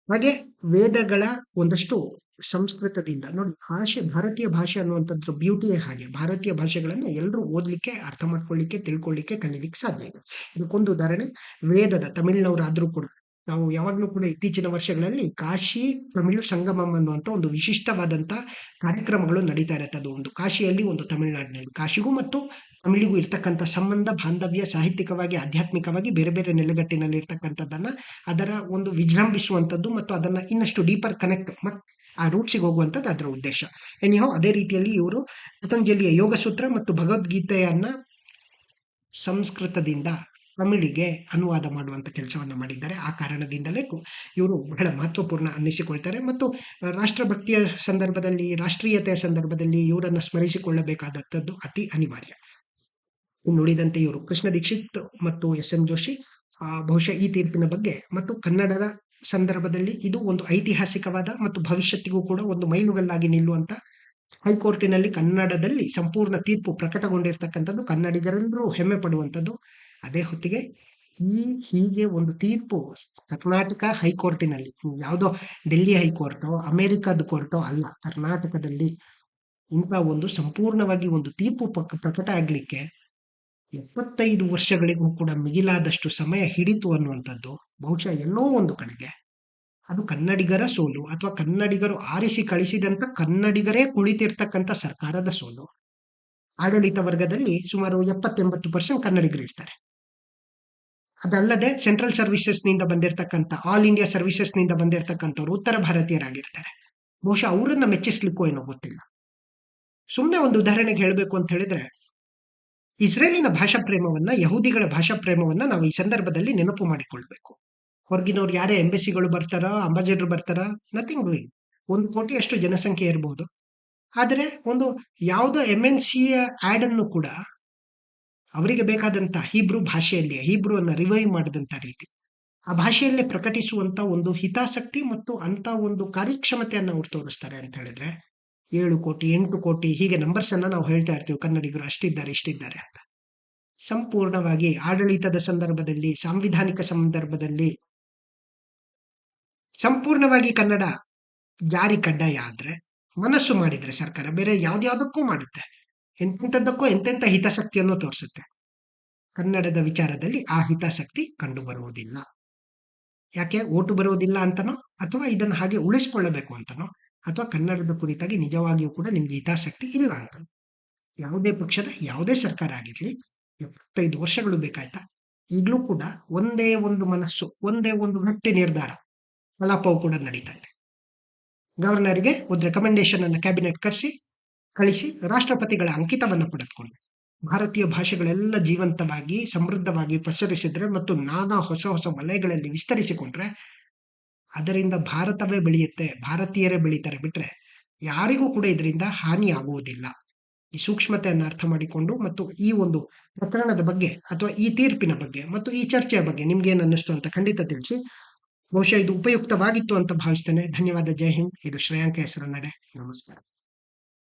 ಹಾಗೆ ವೇದಗಳ ಒಂದಷ್ಟು ಸಂಸ್ಕೃತದಿಂದ. ನೋಡಿ, ಭಾಷೆ, ಭಾರತೀಯ ಭಾಷೆ ಅನ್ನುವಂಥದ್ರ ಬ್ಯೂಟಿಯೇ ಹಾಗೆ. ಭಾರತೀಯ ಭಾಷೆಗಳನ್ನ ಎಲ್ಲರೂ ಓದ್ಲಿಕ್ಕೆ, ಅರ್ಥ ಮಾಡ್ಕೊಳ್ಳಿಕ್ಕೆ ತಿಳ್ಕೊಳ್ಳಿಕ್ಕೆ ಕಲೀಲಿಕ್ಕೆ ಸಾಧ್ಯ ಇದೆ. ಇದಕ್ಕೊಂದು ಉದಾಹರಣೆ, ವೇದದ ತಮಿಳಿನವರಾದ್ರೂ ಕೂಡ. ನಾವು ಯಾವಾಗಲೂ ಕೂಡ ಇತ್ತೀಚಿನ ವರ್ಷಗಳಲ್ಲಿ ಕಾಶಿ ತಮಿಳು ಸಂಗಮಂ ಅನ್ನುವಂಥ ಒಂದು ವಿಶಿಷ್ಟವಾದಂತ ಕಾರ್ಯಕ್ರಮಗಳು ನಡೀತಾ ಇರುತ್ತೆ. ಅದು ಒಂದು ಕಾಶಿಯಲ್ಲಿ, ಒಂದು ತಮಿಳುನಾಡಿನಲ್ಲಿ. ಕಾಶಿಗೂ ಮತ್ತು ತಮಿಳಿಗೂ ಇರ್ತಕ್ಕಂಥ ಸಂಬಂಧ, ಬಾಂಧವ್ಯ, ಸಾಹಿತ್ಯಿಕವಾಗಿ, ಆಧ್ಯಾತ್ಮಿಕವಾಗಿ ಬೇರೆ ಬೇರೆ ನೆಲೆಗಟ್ಟಿನಲ್ಲಿ ಇರ್ತಕ್ಕಂಥದ್ದನ್ನ ಅದರ ಒಂದು ವಿಜೃಂಭಿಸುವಂಥದ್ದು ಮತ್ತು ಅದನ್ನ ಇನ್ನಷ್ಟು ಡೀಪರ್ ಕನೆಕ್ಟ್ ಮತ್ತು ಆ ರೂಟ್ಸಿಗೆ ಹೋಗುವಂಥದ್ದು ಅದರ ಉದ್ದೇಶ. ಎನಿಹೋ ಅದೇ ರೀತಿಯಲ್ಲಿ ಇವರು ಪತಂಜಲಿಯ ಯೋಗಸೂತ್ರ ಮತ್ತು ಭಗವದ್ಗೀತೆಯನ್ನ ಸಂಸ್ಕೃತದಿಂದ ತಮಿಳಿಗೆ ಅನುವಾದ ಮಾಡುವಂತ ಕೆಲಸವನ್ನು ಮಾಡಿದ್ದಾರೆ. ಆ ಕಾರಣದಿಂದಲೇ ಇವರು ಬಹಳ ಮಹತ್ವಪೂರ್ಣ ಅನ್ನಿಸಿಕೊಳ್ತಾರೆ ಮತ್ತು ರಾಷ್ಟ್ರಭಕ್ತಿಯ ಸಂದರ್ಭದಲ್ಲಿ, ರಾಷ್ಟ್ರೀಯತೆಯ ಸಂದರ್ಭದಲ್ಲಿ ಇವರನ್ನು ಸ್ಮರಿಸಿಕೊಳ್ಳಬೇಕಾದಂಥದ್ದು ಅತಿ ಅನಿವಾರ್ಯ. ನುಡಿದಂತೆ ಇವರು ಕೃಷ್ಣ ದೀಕ್ಷಿತ್ ಮತ್ತು ಎಸ್ ಎಂ ಜೋಶಿ ಬಹುಶಃ ಈ ತೀರ್ಪಿನ ಬಗ್ಗೆ ಮತ್ತು ಕನ್ನಡದ ಸಂದರ್ಭದಲ್ಲಿ ಇದು ಒಂದು ಐತಿಹಾಸಿಕವಾದ ಮತ್ತು ಭವಿಷ್ಯತ್ತಿಗೂ ಕೂಡ ಒಂದು ಮೈಲುಗಲ್ಲಾಗಿ ನಿಲ್ಲುವಂತ ಹೈಕೋರ್ಟಿನಲ್ಲಿ ಕನ್ನಡದಲ್ಲಿ ಸಂಪೂರ್ಣ ತೀರ್ಪು ಪ್ರಕಟಗೊಂಡಿರ್ತಕ್ಕಂಥದ್ದು ಕನ್ನಡಿಗರೆಲ್ಲರೂ ಹೆಮ್ಮೆ ಪಡುವಂಥದ್ದು. ಅದೇ ಹೊತ್ತಿಗೆ ಈ ಹೀಗೆ ಒಂದು ತೀರ್ಪು ಕರ್ನಾಟಕ ಹೈಕೋರ್ಟಿನಲ್ಲಿ, ಯಾವುದೋ ಡೆಲ್ಲಿ ಹೈಕೋರ್ಟೋ, ಅಮೆರಿಕದ ಕೋರ್ಟೋ ಅಲ್ಲ, ಕರ್ನಾಟಕದಲ್ಲಿ ಇಂಥ ಒಂದು ಸಂಪೂರ್ಣವಾಗಿ ಒಂದು ತೀರ್ಪು ಪ್ರಕಟ ಆಗ್ಲಿಕ್ಕೆ ಎಪ್ಪತ್ತೈದು ವರ್ಷಗಳಿಗೂ ಕೂಡ ಮಿಗಿಲಾದಷ್ಟು ಸಮಯ ಹಿಡಿತು ಅನ್ನುವಂಥದ್ದು ಬಹುಶಃ ಎಲ್ಲೋ ಒಂದು ಕಡೆಗೆ. ಅದು ಕನ್ನಡಿಗರ ಸೋಲು ಅಥವಾ ಕನ್ನಡಿಗರು ಆರಿಸಿ ಕಳಿಸಿದಂಥ ಕನ್ನಡಿಗರೇ ಕುಳಿತಿರ್ತಕ್ಕಂಥ ಸರ್ಕಾರದ ಸೋಲು. ಆಡಳಿತ ವರ್ಗದಲ್ಲಿ ಸುಮಾರು ಎಪ್ಪತ್ತೆಂಬತ್ತು ಪರ್ಸೆಂಟ್ ಕನ್ನಡಿಗರು ಇರ್ತಾರೆ. ಅದಲ್ಲದೆ ಸೆಂಟ್ರಲ್ ಸರ್ವಿಸಸ್ನಿಂದ ಬಂದಿರತಕ್ಕಂಥ, ಆಲ್ ಇಂಡಿಯಾ ಸರ್ವಿಸಸ್ನಿಂದ ಬಂದಿರತಕ್ಕಂಥವ್ರು ಉತ್ತರ ಭಾರತೀಯರಾಗಿರ್ತಾರೆ. ಬಹುಶಃ ಅವರನ್ನ ಮೆಚ್ಚಿಸ್ಲಿಕ್ಕೂ ಏನೋ ಗೊತ್ತಿಲ್ಲ. ಸುಮ್ಮನೆ ಒಂದು ಉದಾಹರಣೆಗೆ ಹೇಳಬೇಕು ಅಂತ ಹೇಳಿದ್ರೆ ಇಸ್ರೇಲಿನ ಭಾಷಾ ಪ್ರೇಮವನ್ನ ಯಹೂದಿಗಳ ಭಾಷಾ ಪ್ರೇಮವನ್ನ ನಾವು ಈ ಸಂದರ್ಭದಲ್ಲಿ ನೆನಪು ಮಾಡಿಕೊಳ್ಬೇಕು. ಹೊರಗಿನವ್ರು ಯಾರೇ ಎಂಬೆಸಿಗಳು ಬರ್ತಾರ ಅಂಬಾಸಿಡರ್ ಬರ್ತಾರ ನಥಿಂಗ್ ಡೂಯಿಂಗ್ ಒಂದು ಕೋಟಿಯಷ್ಟು ಜನಸಂಖ್ಯೆ ಇರಬಹುದು ಆದರೆ ಒಂದು ಯಾವುದೋ ಎಂ ಎನ್ ಸಿಯ ಆಡ್ ಅನ್ನು ಕೂಡ ಅವರಿಗೆ ಬೇಕಾದಂಥ ಹೀಬ್ರೂ ಭಾಷೆಯಲ್ಲಿ, ಹೀಬ್ರು ಅನ್ನ ರಿವೈವ್ ಮಾಡಿದಂತ ರೀತಿ, ಆ ಭಾಷೆಯಲ್ಲೇ ಪ್ರಕಟಿಸುವಂತ ಒಂದು ಹಿತಾಸಕ್ತಿ ಮತ್ತು ಅಂತ ಒಂದು ಕಾರ್ಯಕ್ಷಮತೆಯನ್ನ ಅವ್ರು ತೋರಿಸ್ತಾರೆ ಅಂತ ಹೇಳಿದ್ರೆ ಏಳು ಕೋಟಿ, ಎಂಟು ಕೋಟಿ, ಹೀಗೆ ನಂಬರ್ಸ್ ಅನ್ನ ನಾವು ಹೇಳ್ತಾ ಇರ್ತೀವಿ. ಕನ್ನಡಿಗರು ಅಷ್ಟಿದ್ದಾರೆ, ಇಷ್ಟಿದ್ದಾರೆ ಅಂತ. ಸಂಪೂರ್ಣವಾಗಿ ಆಡಳಿತದ ಸಂದರ್ಭದಲ್ಲಿ, ಸಾಂವಿಧಾನಿಕ ಸಂದರ್ಭದಲ್ಲಿ ಸಂಪೂರ್ಣವಾಗಿ ಕನ್ನಡ ಜಾರಿ ಕಡ್ಡಾಯ ಆದ್ರೆ, ಮನಸ್ಸು ಮಾಡಿದ್ರೆ ಸರ್ಕಾರ ಬೇರೆ ಯಾವ್ದ್ಯಾವ್ದಕ್ಕೂ ಮಾಡುತ್ತೆ. ಎಂತೆಂಥದ್ದಕ್ಕೂ ಎಂತೆಂಥ ಹಿತಾಸಕ್ತಿಯನ್ನು ತೋರಿಸುತ್ತೆ. ಕನ್ನಡದ ವಿಚಾರದಲ್ಲಿ ಆ ಹಿತಾಸಕ್ತಿ ಕಂಡು ಬರುವುದಿಲ್ಲ. ಯಾಕೆ? ಓಟು ಬರುವುದಿಲ್ಲ ಅಂತನೋ, ಅಥವಾ ಇದನ್ನು ಹಾಗೆ ಉಳಿಸ್ಕೊಳ್ಳಬೇಕು ಅಂತನೋ? ಅಥವಾ ಕನ್ನಡದ ಕುರಿತಾಗಿ ನಿಜವಾಗಿಯೂ ಕೂಡ ನಿಮ್ಗೆ ಹಿತಾಸಕ್ತಿ ಇಲ್ಲ ಅಂತ ಯಾವುದೇ ಪಕ್ಷದ ಯಾವುದೇ ಸರ್ಕಾರ ಆಗಿರ್ಲಿ, ಎಪ್ಪತ್ತೈದು ವರ್ಷಗಳು ಬೇಕಾಯ್ತಾ, ಈಗಲೂ ಕೂಡ ಒಂದೇ ಒಂದು ಮನಸ್ಸು, ಒಂದೇ ಒಂದು ಹೊಟ್ಟೆ ನಿರ್ಧಾರ ಕಲಾಪವು ಕೂಡ ನಡೀತಾ ಇದೆ. ಗವರ್ನರಿಗೆ ಒಂದು ರೆಕಮೆಂಡೇಶನ್ ಅನ್ನು ಕ್ಯಾಬಿನೆಟ್ ಕರೆಸಿ, ಕಳಿಸಿ, ರಾಷ್ಟ್ರಪತಿಗಳ ಅಂಕಿತವನ್ನು ಪಡೆದುಕೊಂಡು ಭಾರತೀಯ ಭಾಷೆಗಳೆಲ್ಲ ಜೀವಂತವಾಗಿ, ಸಮೃದ್ಧವಾಗಿ ಪ್ರಸರಿಸಿದ್ರೆ ಮತ್ತು ನಾನಾ ಹೊಸ ಹೊಸ ವಲಯಗಳಲ್ಲಿ ವಿಸ್ತರಿಸಿಕೊಂಡ್ರೆ ಅದರಿಂದ ಭಾರತವೇ ಬೆಳೆಯುತ್ತೆ, ಭಾರತೀಯರೇ ಬೆಳೀತಾರೆ ಬಿಟ್ರೆ ಯಾರಿಗೂ ಕೂಡ ಇದರಿಂದ ಹಾನಿ ಆಗುವುದಿಲ್ಲ. ಈ ಸೂಕ್ಷ್ಮತೆಯನ್ನು ಅರ್ಥ ಮಾಡಿಕೊಂಡು ಮತ್ತು ಈ ಒಂದು ಪ್ರಕರಣದ ಬಗ್ಗೆ ಅಥವಾ ಈ ತೀರ್ಪಿನ ಬಗ್ಗೆ ಮತ್ತು ಈ ಚರ್ಚೆಯ ಬಗ್ಗೆ ನಿಮ್ಗೆ ಏನು ಅನ್ನಿಸ್ತು ಅಂತ ಖಂಡಿತ ತಿಳಿಸಿ. ಬಹುಶಃ ಇದು ಉಪಯುಕ್ತವಾಗಿತ್ತು ಅಂತ ಭಾವಿಸ್ತೇನೆ. ಧನ್ಯವಾದ. ಜೈ ಹಿಂದ್. ಇದು ಶ್ರೇಯಾಂಕ ಹೆಸರ ನಮಸ್ಕಾರ.